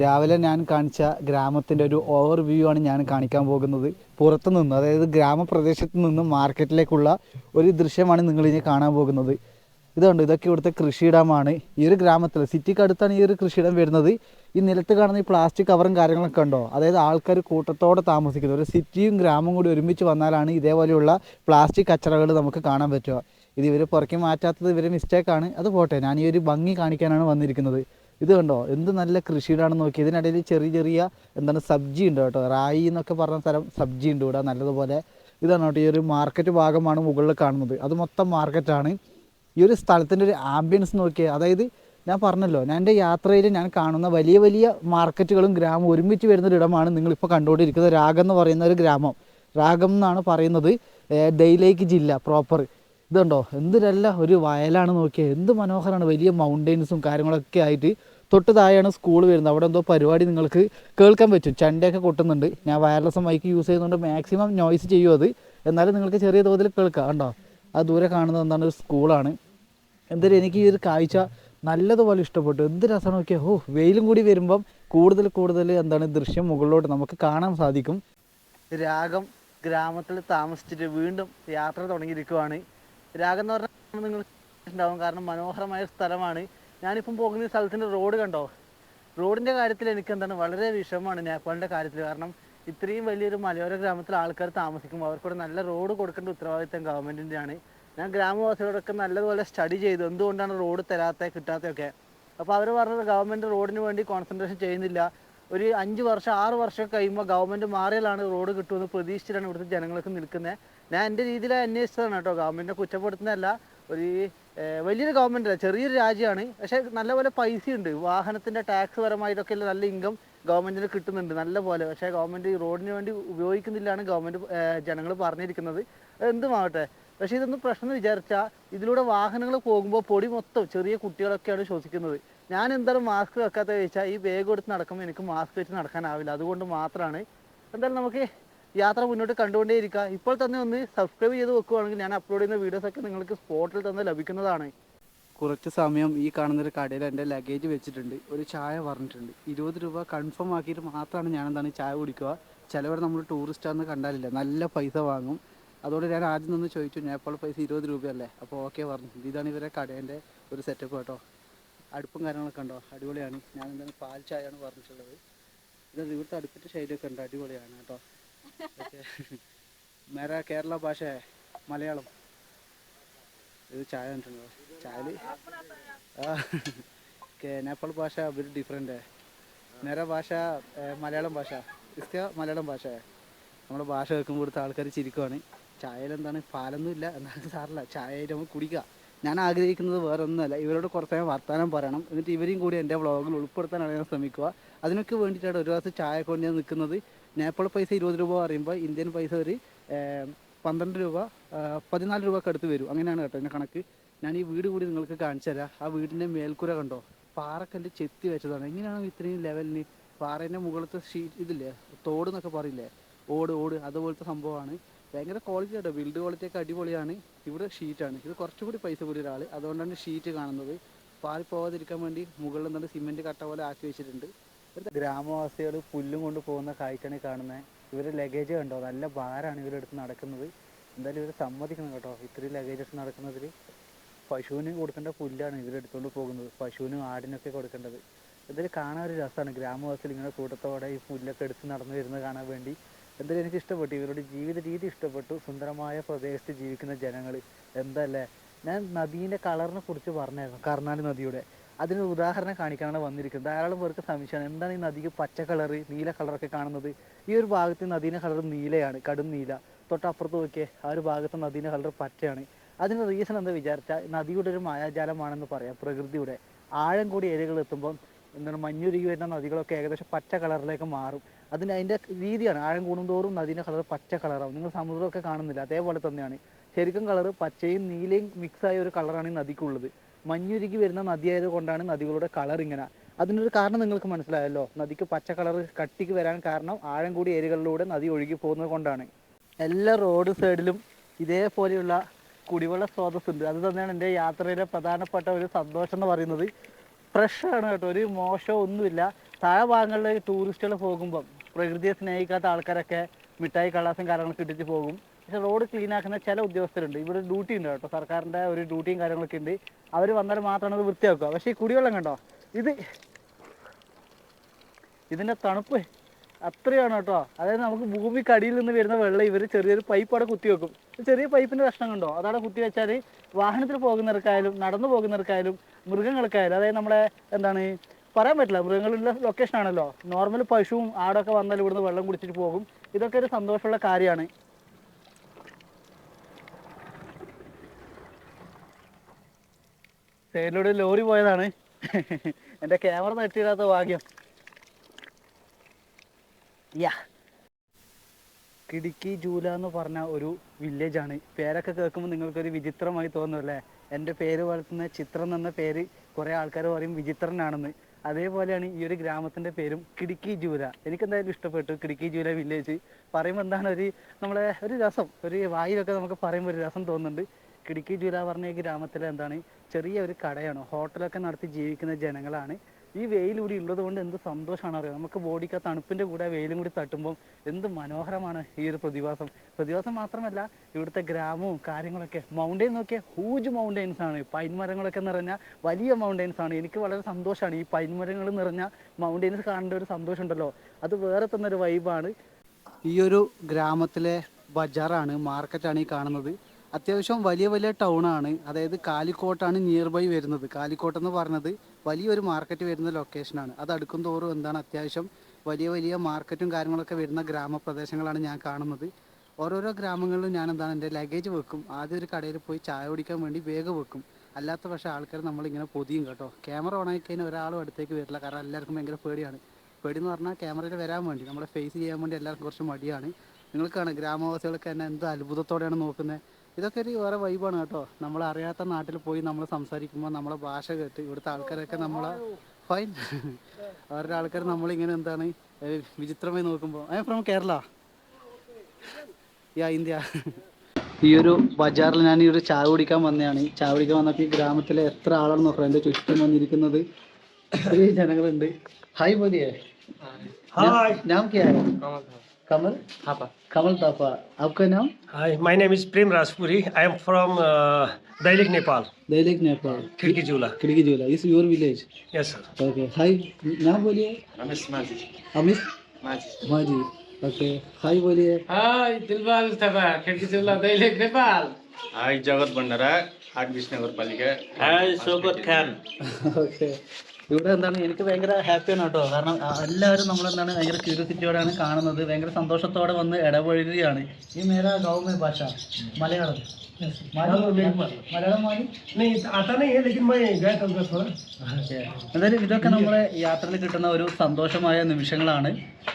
രാവിലെ ഞാൻ കാണിച്ച ഗ്രാമത്തിന്റെ ഒരു ഓവർ വ്യൂ ആണ് ഞാൻ കാണിക്കാൻ പോകുന്നത്. പുറത്തു നിന്ന് അതായത് ഗ്രാമപ്രദേശത്ത് നിന്ന് മാർക്കറ്റിലേക്കുള്ള ഒരു ദൃശ്യമാണ് നിങ്ങൾ ഇനി കാണാൻ പോകുന്നത്. ഇതുണ്ട് ഇതൊക്കെ ഇവിടുത്തെ കൃഷിയിടമാണ്. ഈ ഒരു ഗ്രാമത്തിൽ സിറ്റിക്ക് അടുത്താണ് ഈ ഒരു കൃഷിയിടം വരുന്നത്. ഈ നിലത്ത് കാണുന്ന ഈ പ്ലാസ്റ്റിക് കവറും കാര്യങ്ങളൊക്കെ ഉണ്ടോ? അതായത് ആൾക്കാർ കൂട്ടത്തോടെ താമസിക്കുന്നത് ഒരു സിറ്റിയും ഗ്രാമവും കൂടി ഒരുമിച്ച് വന്നാലാണ് ഇതേപോലെയുള്ള പ്ലാസ്റ്റിക് കച്ചറകൾ നമുക്ക് കാണാൻ പറ്റുക. ഇത് ഇവർ പുറക്കി മാറ്റാത്തത് ഇവരെ മിസ്റ്റേക്കാണ് അത് പോട്ടെ ഞാൻ ഈ ഒരു ഭംഗി കാണിക്കാനാണ് വന്നിരിക്കുന്നത്. ഇത് കണ്ടോ? എന്ത് നല്ല കൃഷിയിടാണെന്ന് നോക്കി ഇതിനിടയിൽ ചെറിയ ചെറിയ എന്താണ് സബ്ജി ഉണ്ട് കേട്ടോ. റായി എന്നൊക്കെ പറഞ്ഞ സ്ഥലം സബ്ജി ഉണ്ട് ഇവിടെ നല്ലതുപോലെ. ഇതാണ് കേട്ടോ ഈ ഒരു മാർക്കറ്റ് ഭാഗമാണ് മുകളിൽ കാണുന്നത്. അത് മൊത്തം മാർക്കറ്റാണ് ഈ ഒരു സ്ഥലത്തിന്റെ ഒരു ആംബിയൻസ് നോക്കിയാൽ അതായത് ഞാൻ പറഞ്ഞല്ലോ ഞാൻ എന്റെ യാത്രയിൽ ഞാൻ കാണുന്ന വലിയ വലിയ മാർക്കറ്റുകളും ഗ്രാമം ഒരുമിച്ച് വരുന്ന ഒരു ഇടമാണ് നിങ്ങളിപ്പോൾ കണ്ടുകൊണ്ടിരിക്കുന്നത്. രാഗം എന്ന് പറയുന്ന ഒരു ഗ്രാമം. രാഗം എന്നാണ് പറയുന്നത് ഡെയിലേക്ക് ജില്ല പ്രോപ്പർ ഇതുണ്ടോ? എന്തിനല്ല ഒരു വയലാണ് നോക്കിയത് എന്ത് മനോഹരമാണ് വലിയ മൗണ്ടെയിൻസും കാര്യങ്ങളൊക്കെ ആയിട്ട്. തൊട്ട് താഴെയാണ് സ്കൂൾ വരുന്നത്. അവിടെ എന്തോ പരിപാടി നിങ്ങൾക്ക് കേൾക്കാൻ പറ്റും. ചണ്ടയൊക്കെ കൊട്ടുന്നുണ്ട്. ഞാൻ വയർലെസ് മൈക്ക് യൂസ് ചെയ്യുന്നതുകൊണ്ട് മാക്സിമം നോയ്സ് ചെയ്യും അത്. എന്നാലും നിങ്ങൾക്ക് ചെറിയ തോതിൽ കേൾക്കാം. കണ്ടോ? ആ ദൂരെ കാണുന്നത് എന്താണ്? ഒരു സ്കൂളാണ് എന്തായാലും എനിക്ക് ഈ ഒരു കാഴ്ച നല്ലതുപോലെ ഇഷ്ടപ്പെട്ടു. എന്ത് രസമാണ് നോക്കിയാൽ ഓ വെയിലും കൂടി വരുമ്പം കൂടുതൽ കൂടുതൽ എന്താണ് ദൃശ്യം മുകളിലോട്ട് നമുക്ക് കാണാൻ സാധിക്കും. രാഗം ഗ്രാമത്തിൽ താമസിച്ചിട്ട് വീണ്ടും യാത്ര തുടങ്ങിയിരിക്കുവാണ്. രാഗം എന്ന് പറഞ്ഞാൽ നിങ്ങൾ ഉണ്ടാവും കാരണം മനോഹരമായ സ്ഥലമാണ്. ഞാനിപ്പം പോകുന്ന സ്ഥലത്തിന്റെ റോഡ് കണ്ടോ? റോഡിന്റെ കാര്യത്തിൽ എനിക്ക് എന്താണ് വളരെ വിഷമമാണ് നേപ്പാളിന്റെ കാര്യത്തിൽ. കാരണം ഇത്രയും വലിയൊരു മലയോര ഗ്രാമത്തിൽ ആൾക്കാർ താമസിക്കുമ്പോൾ അവർക്കൂടെ നല്ല റോഡ് കൊടുക്കേണ്ട ഉത്തരവാദിത്തം ഗവൺമെന്റിന്റെയാണ്. ഞാൻ ഗ്രാമവാസികളോടൊക്കെ നല്ലതുപോലെ സ്റ്റഡി ചെയ്തു. എന്തുകൊണ്ടാണ് റോഡ് തരാത്ത കിട്ടാത്തതൊക്കെ അപ്പോൾ അവർ പറഞ്ഞത് ഗവൺമെന്റ് റോഡിന് വേണ്ടി കോൺസെൻട്രേഷൻ ചെയ്യുന്നില്ല. ഒരു അഞ്ച് വർഷം ആറ് വർഷം കഴിയുമ്പോൾ ഗവൺമെന്റ് മാറിയാലാണ് റോഡ് കിട്ടുമെന്ന് പ്രതീക്ഷിച്ചിട്ടാണ് ഇവിടുത്തെ ജനങ്ങളൊക്കെ നിൽക്കുന്നത്. ഞാൻ എന്റെ രീതിയിൽ അന്വേഷിച്ചതാണ് കേട്ടോ. ഗവൺമെന്റിനെ കുറ്റപ്പെടുത്തുന്നതല്ല ഒരു വലിയൊരു ഗവൺമെന്റ് അല്ല ചെറിയൊരു രാജ്യമാണ്. പക്ഷേ നല്ലപോലെ പൈസയുണ്ട്. വാഹനത്തിന്റെ ടാക്സ് പരമായിട്ടൊക്കെ നല്ല ഇൻകം ഗവൺമെന്റിന് കിട്ടുന്നുണ്ട് നല്ലപോലെ. പക്ഷേ ഗവൺമെന്റ് റോഡിന് വേണ്ടി ഉപയോഗിക്കുന്നില്ലാണ് ഗവൺമെന്റ് ജനങ്ങൾ പറഞ്ഞിരിക്കുന്നത്. എന്തുമാവട്ടെ പക്ഷേ ഇതൊന്നും പ്രശ്നം വിചാരിച്ചാൽ ഇതിലൂടെ വാഹനങ്ങൾ പോകുമ്പോൾ പൊടി മൊത്തം ചെറിയ കുട്ടികളൊക്കെയാണ് ശ്വസിക്കുന്നത്. ഞാൻ എന്തായാലും മാസ്ക് വെക്കാത്ത ചോദിച്ചാൽ ഈ ബാഗ് എടുത്ത് നടക്കുമ്പോൾ എനിക്ക് മാസ്ക് വെച്ച് നടക്കാനാവില്ല. അതുകൊണ്ട് മാത്രമാണ് എന്തായാലും നമുക്ക് യാത്ര മുന്നോട്ട് കണ്ടുകൊണ്ടേയിരിക്കുക. ഇപ്പോൾ തന്നെ ഒന്ന് സബ്സ്ക്രൈബ് ചെയ്ത് വെക്കുകയാണെങ്കിൽ ഞാൻ അപ്ലോഡ് ചെയ്യുന്ന വീഡിയോസ് ഒക്കെ നിങ്ങൾക്ക് സ്പോട്ടിൽ തന്നെ ലഭിക്കുന്നതാണ്. കുറച്ച് സമയം ഈ കാണുന്ന ഒരു കടയിൽ എന്റെ ലഗേജ് വെച്ചിട്ടുണ്ട്. ഒരു ചായ പറഞ്ഞിട്ടുണ്ട് ഇരുപത് രൂപ കൺഫേം ആക്കിയിട്ട് മാത്രമാണ് ഞാൻ എന്താണ് ചായ കുടിക്കുക. ചിലവർ നമ്മൾ ടൂറിസ്റ്റാന്ന് കണ്ടാലില്ല? നല്ല പൈസ വാങ്ങും. അതുകൊണ്ട് ഞാൻ ആദ്യം നിന്ന് ചോദിച്ചു നേപ്പാൾ പൈസ ഇരുപത് രൂപയല്ലേ? അപ്പോൾ ഓക്കെ പറഞ്ഞു ഇതാണ് ഇവരെ കടേന്റെ ഒരു സെറ്റപ്പ് കേട്ടോ. അടുപ്പും കാര്യങ്ങളൊക്കെ ഉണ്ടോ? അടിപൊളിയാണ്. ഞാൻ എന്താണ് പാൽ ചായയാണ് പറഞ്ഞിട്ടുള്ളത്. ഇത് ഇവിടുത്തെ അടുപ്പിന്റെ ശൈലിയൊക്കെ ഉണ്ട്. അടിപൊളിയാണ് കേട്ടോ. മേര കേരള ഭാഷ മലയാളം. ഇത് ചായ ഉണ്ടല്ലോ ചായൽ? നേപ്പാൾ ഭാഷ ഒരു ഡിഫറെന്റ് നേര ഭാഷ മലയാളം ഭാഷ. ഇസ്ക മലയാളം ഭാഷ. നമ്മുടെ ഭാഷ കേൾക്കുമ്പോൾ ഇവിടുത്തെ ആൾക്കാർ ചിരിക്കുവാണ്. ചായയിലെന്താണ് പാലൊന്നും ഇല്ല. എന്നാലും സാറില്ല ചായ നമ്മൾ കുടിക്കുക ഞാൻ ആഗ്രഹിക്കുന്നത് വേറെ ഒന്നുമല്ല ഇവരോട് കുറച്ച് നേരം വർത്തമാനം പറയണം. എന്നിട്ട് ഇവരെയും കൂടി എന്റെ വ്ളോഗിൽ ഉൾപ്പെടുത്താനാണ് ഞാൻ ശ്രമിക്കുക. അതിനൊക്കെ വേണ്ടിയിട്ടാണ് ഒരു ദിവസം ചായ കൊണ്ട് ഞാൻ നിൽക്കുന്നത്. നേപ്പാൾ പൈസ ഇരുപത് രൂപ പറയുമ്പോൾ ഇന്ത്യൻ പൈസ ഒരു പന്ത്രണ്ട് രൂപ പതിനാല് രൂപക്ക് അടുത്ത് വരും. അങ്ങനെയാണ് കേട്ടോ എന്റെ കണക്ക്. ഞാൻ ഈ വീട് കൂടി നിങ്ങൾക്ക് കാണിച്ചു തരാം. ആ വീടിന്റെ മേൽക്കൂര കണ്ടോ? പാറക്കല്ല് ചെത്തി വെച്ചതാണ്. എങ്ങനെയാണ് ഇത്രയും ലെവലിന് പാറേന്റെ മുകളിലത്തെ ഷീറ്റ് ഇതില്ലേ തോട് എന്നൊക്കെ പറയില്ലേ? ഓട് ഓട് അതുപോലത്തെ സംഭവമാണ്. ഭയങ്കര ക്വാളിറ്റി കേട്ടോ ബിൽഡ് ക്വാളിറ്റി ഒക്കെ അടിപൊളിയാണ്. ഇവിടെ ഷീറ്റാണ് ഇത് കുറച്ചുകൂടി പൈസ കൂടി ഒരാൾ അതുകൊണ്ടാണ് ഷീറ്റ് കാണുന്നത്. പാറി പോകാതിരിക്കാൻ വേണ്ടി മുകളിൽ നിന്നിട്ട് സിമെന്റ് കട്ട പോലെ ആക്കി വെച്ചിട്ടുണ്ട്. ഗ്രാമവാസികൾ പുല്ലും കൊണ്ട് പോകുന്ന കാഴ്ചയാണ് കാണുന്നത് ഇവർ ലഗേജ് കണ്ടോ? നല്ല ഭാരമാണ് ഇവരെടുത്ത് നടക്കുന്നത്. എന്തായാലും ഇവർ സമ്മതിക്കണം കേട്ടോ. ഇത്രയും ലഗേജസ് നടക്കുന്നതിൽ പശുവിന് കൊടുക്കേണ്ട പുല്ലാണ് ഇവരെടുത്തുകൊണ്ട് പോകുന്നത്. പശുവിനും ആടിനൊക്കെ കൊടുക്കേണ്ടത്. എന്തായാലും കാണാൻ ഒരു രസമാണ്. ഗ്രാമവാസികൾ ഇങ്ങനെ കൂട്ടത്തോടെ ഈ പുല്ലൊക്കെ എടുത്ത് നടന്നു വരുന്നത് കാണാൻ വേണ്ടി. എന്തായാലും എനിക്ക് ഇഷ്ടപ്പെട്ടു. ഇവരുടെ ജീവിത രീതി ഇഷ്ടപ്പെട്ടു. സുന്ദരമായ പ്രദേശത്ത് ജീവിക്കുന്ന ജനങ്ങൾ എന്തല്ലേ ഞാൻ നദീന്റെ കളറിനെ കുറിച്ച് പറഞ്ഞായിരുന്നു. കർണാടക നദിയുടെ. അതിന് ഉദാഹരണം കാണിക്കാനാണ് വന്നിരിക്കുന്നത്. ധാരാളം പേർക്ക് സംശയമാണ്. എന്താണ് ഈ നദിക്ക് പച്ച കളറ് നീല കളറൊക്കെ കാണുന്നത്? ഈ ഒരു ഭാഗത്ത് നദീന്റെ കളർ നീലയാണ് കടും നീല. തൊട്ടപ്പുറത്ത് നോക്കിയേ ആ ഒരു ഭാഗത്ത് നദീന്റെ കളർ പച്ചയാണ്. അതിന് റീസൺ എന്താ വിചാരിച്ചാൽ നദിയുടെ ഒരു മായാജാലമാണെന്ന് പറയാം പ്രകൃതിയുടെ. ആഴം കൂടി ഏരിയകൾ എത്തുമ്പോൾ എന്താണ് മഞ്ഞുരുകി വരുന്ന നദികളൊക്കെ ഏകദേശം പച്ച കളറിലേക്ക് മാറും. അതിന് അതിന്റെ രീതിയാണ്. ആഴം കൂടുന്തോറും നദീന്റെ കളർ പച്ച കളറാവും നിങ്ങൾ സമുദ്രമൊക്കെ കാണുന്നില്ല. അതേപോലെ തന്നെയാണ്. ശരിക്കും കളർ പച്ചയും നീലയും മിക്സ് ആയ ഒരു കളറാണ് ഈ നദിക്കുള്ളത്. മഞ്ഞുരുകി വരുന്ന നദിയായത് കൊണ്ടാണ് നദികളുടെ കളർ ഇങ്ങനെ. അതിനൊരു കാരണം നിങ്ങൾക്ക് മനസ്സിലായല്ലോ? നദിക്ക് പച്ച കളർ കട്ടിക്ക് വരാൻ കാരണം ആഴം കൂടി ഏരികളിലൂടെ നദി ഒഴുകി പോകുന്നത് കൊണ്ടാണ്. എല്ലാ റോഡ് സൈഡിലും ഇതേപോലെയുള്ള കുടിവെള്ള സ്രോതസ് ഉണ്ട്. അത് തന്നെയാണ് എന്റെ യാത്രയിലെ പ്രധാനപ്പെട്ട ഒരു സന്തോഷം എന്ന് പറയുന്നത്. ഫ്രഷ് ആണ് കേട്ടോ. ഒരു മോശം ഒന്നുമില്ല. താഴെ ഭാഗങ്ങളിലേക്ക് ടൂറിസ്റ്റുകൾ പോകുമ്പം പ്രകൃതിയെ സ്നേഹിക്കാത്ത ആൾക്കാരൊക്കെ മിഠായി കള്ളാസും കാര്യങ്ങളൊക്കെ ഇട്ടിട്ട് പോകും. പക്ഷെ റോഡ് ക്ലീൻ ആക്കുന്ന ചില ഉദ്യോഗസ്ഥരുണ്ട്. ഇവിടെ ഡ്യൂട്ടി ഉണ്ട് കേട്ടോ. സർക്കാരിന്റെ ഒരു ഡ്യൂട്ടിയും കാര്യങ്ങളൊക്കെ ഉണ്ട്. അവർ വന്നാൽ മാത്രമാണ് അത് വൃത്തിയാക്കുക. പക്ഷേ ഈ കുടിവെള്ളം കണ്ടോ? ഇത് ഇതിന്റെ തണുപ്പ് അത്രയാണ് കേട്ടോ. അതായത് നമുക്ക് ഭൂമി കടിയിൽ നിന്ന് വരുന്ന വെള്ളം ഇവർ ചെറിയൊരു പൈപ്പ് അവിടെ കുത്തി വെക്കും. ചെറിയ പൈപ്പിന്റെ കഷ്ണം കണ്ടോ? അതവിടെ കുത്തി വെച്ചാൽ വാഹനത്തിൽ പോകുന്നവർക്കായാലും നടന്നു പോകുന്നവർക്കായാലും മൃഗങ്ങൾക്കായാലും അതായത് നമ്മളെ എന്താണ് പറയാൻ പറ്റില്ല. മൃഗങ്ങളുടെ ലൊക്കേഷൻ ആണല്ലോ. നോർമൽ പശുവും ആടൊക്കെ വന്നാൽ ഇവിടുന്ന് വെള്ളം കുടിച്ചിട്ട് പോകും. ഇതൊക്കെ ഒരു സന്തോഷമുള്ള കാര്യമാണ്. സൈഡിലൂടെ ലോറി പോയതാണ്. എന്റെ ക്യാമറ തട്ടിയിടാത്ത ഭാഗ്യം. യാ. കിടുക്കി ജൂല എന്ന് പറഞ്ഞ ഒരു വില്ലേജ് ആണ്. പേരൊക്കെ കേൾക്കുമ്പോൾ നിങ്ങൾക്കൊരു വിചിത്രമായി തോന്നും അല്ലേ? എന്റെ പേര് വളർത്തുന്ന ചിത്രം എന്ന പേര് കുറേ ആൾക്കാർ പറയും വിചിത്രനാണെന്ന്. അതേപോലെയാണ് ഈ ഒരു ഗ്രാമത്തിന്റെ പേരും കിടുക്കി ജൂല. എനിക്ക് എന്തായാലും ഇഷ്ടപ്പെട്ടു കിടുക്കി ജൂല വില്ലേജ് പറയുമ്പോൾ എന്താണ് ഒരു നമ്മളെ ഒരു രസം. ഒരു വായിലൊക്കെ നമുക്ക് പറയുമ്പോൾ ഒരു രസം തോന്നുന്നുണ്ട്. കിടുക്കി പറഞ്ഞ ഗ്രാമത്തിലെ എന്താണ് ചെറിയ ഒരു കടയാണ്. ഹോട്ടലൊക്കെ നടത്തി ജീവിക്കുന്ന ജനങ്ങളാണ്. ഈ വെയിൽ കൂടി ഉള്ളത് കൊണ്ട് എന്ത് സന്തോഷമാണ് അറിയാം? നമുക്ക് ബോഡിക്ക് ആ കൂടെ വെയിലും കൂടി തട്ടുമ്പോൾ എന്ത് മനോഹരമാണ് ഈ ഒരു പ്രതിഭാസം. പ്രതിഭാസം മാത്രമല്ല ഇവിടുത്തെ ഗ്രാമവും കാര്യങ്ങളൊക്കെ. മൗണ്ടെയിൻ നോക്കിയാൽ ഹൂജ് മൗണ്ടെയിൻസ് ആണ്. പൈൻ മരങ്ങളൊക്കെ നിറഞ്ഞ വലിയ മൗണ്ടെയിൻസ് ആണ്. എനിക്ക് വളരെ സന്തോഷമാണ് ഈ പൈൻ മരങ്ങൾ നിറഞ്ഞ മൗണ്ടെയിൻസ് കാണേണ്ട ഒരു സന്തോഷം ഉണ്ടല്ലോ. അത് വേറെ തന്നൊരു വൈബാണ് ഈ ഒരു ഗ്രാമത്തിലെ ബജാറാണ് മാർക്കറ്റാണ് ഈ കാണുന്നത്. അത്യാവശ്യം വലിയ വലിയ ടൗൺ ആണ്. അതായത് കാലിക്കോട്ടാണ് നിയർ ബൈ വരുന്നത്. കാലിക്കോട്ട് എന്ന് പറഞ്ഞത് വലിയൊരു മാർക്കറ്റ് വരുന്ന ലൊക്കേഷനാണ് അത് അടുക്കും തോറും എന്താണ് അത്യാവശ്യം വലിയ വലിയ മാർക്കറ്റും കാര്യങ്ങളൊക്കെ വരുന്ന ഗ്രാമപ്രദേശങ്ങളാണ് ഞാൻ കാണുന്നത്. ഓരോരോ ഗ്രാമങ്ങളിലും ഞാൻ എന്താണ് എന്റെ ലഗേജ് വെക്കും. ആദ്യം ഒരു കടയിൽ പോയി ചായ കുടിക്കാൻ വേണ്ടി വേഗം വെക്കും. അല്ലാത്ത പക്ഷേ ആൾക്കാർ നമ്മളിങ്ങനെ പൊതിയും കേട്ടോ. ക്യാമറ ആയി കഴിഞ്ഞാൽ ഒരാളും അടുത്തേക്ക് വരില്ല. കാരണം എല്ലാവർക്കും ഭയങ്കര പേടിയാണ്. പേടി എന്ന് പറഞ്ഞാൽ ക്യാമറയിൽ വരാൻ വേണ്ടി നമ്മളെ ഫേസ് ചെയ്യാൻ വേണ്ടി എല്ലാവർക്കും കുറച്ച് മടിയാണ്. നിങ്ങൾക്കാണ് ഗ്രാമവാസികളൊക്കെ എന്നെ എന്ത് അത്ഭുതത്തോടെയാണ് നോക്കുന്നത്? ഇതൊക്കെ ഒരു വേറെ വൈബാണ് കേട്ടോ. നമ്മൾ അറിയാത്ത നാട്ടിൽ പോയി നമ്മൾ സംസാരിക്കുമ്പോൾ നമ്മളെ ഭാഷ കേട്ട് ഇവിടുത്തെ ആൾക്കാരൊക്കെ നമ്മളെ ഫൈൻ അവരുടെ ആൾക്കാർ നമ്മളിങ്ങനെ എന്താണ് വിചിത്രമായി നോക്കുമ്പോൾ I from Kerala yeah India ഈ ഒരു ബജാറിൽ ഞാൻ ഈ ഒരു ചായ കുടിക്കാൻ വന്നതാണ്. ചായ കുടിക്കാൻ വന്നപ്പോൾ ഈ ഗ്രാമത്തിലെ എത്ര ആളാണ് നോക്കണം. എന്റെ ചുറ്റും വന്നിരിക്കുന്നത് ജനങ്ങളുണ്ട്. ഹായ് ബോലിയേ. ഞാൻ ക്യാ कमल Thapa. कमल Thapa. आपका नाम hi my name is Prem Rajpuri I am from Dailekh Nepal Dailekh Nepal Khidki Jhula Khidki Jhula is your village yes sir okay hi नाम बोलिए रमेश माजी अमित माजी माजी ओके हाय बोलिए हाय दिलबाल थापा खिड़की झूला दैलिक नेपाल हाय जगत भंडारा आठ विश नगर पालिका हाय सोगत खान ओके ഇവിടെ എന്താണ് എനിക്ക് ഭയങ്കര ഹാപ്പിയാണ് കേട്ടോ. കാരണം എല്ലാവരും നമ്മളെന്താണ് ഭയങ്കര ക്യൂരിയോസിറ്റിയോടെയാണ് കാണുന്നത്. ഭയങ്കര സന്തോഷത്തോടെ വന്ന് ഇടപഴകുകയാണ്. ഈ മേര ഗൗമ ഭാഷ മലയാളം. എന്തായാലും ഇതൊക്കെ നമ്മളെ യാത്രയിൽ കിട്ടുന്ന ഒരു സന്തോഷമായ നിമിഷങ്ങളാണ്.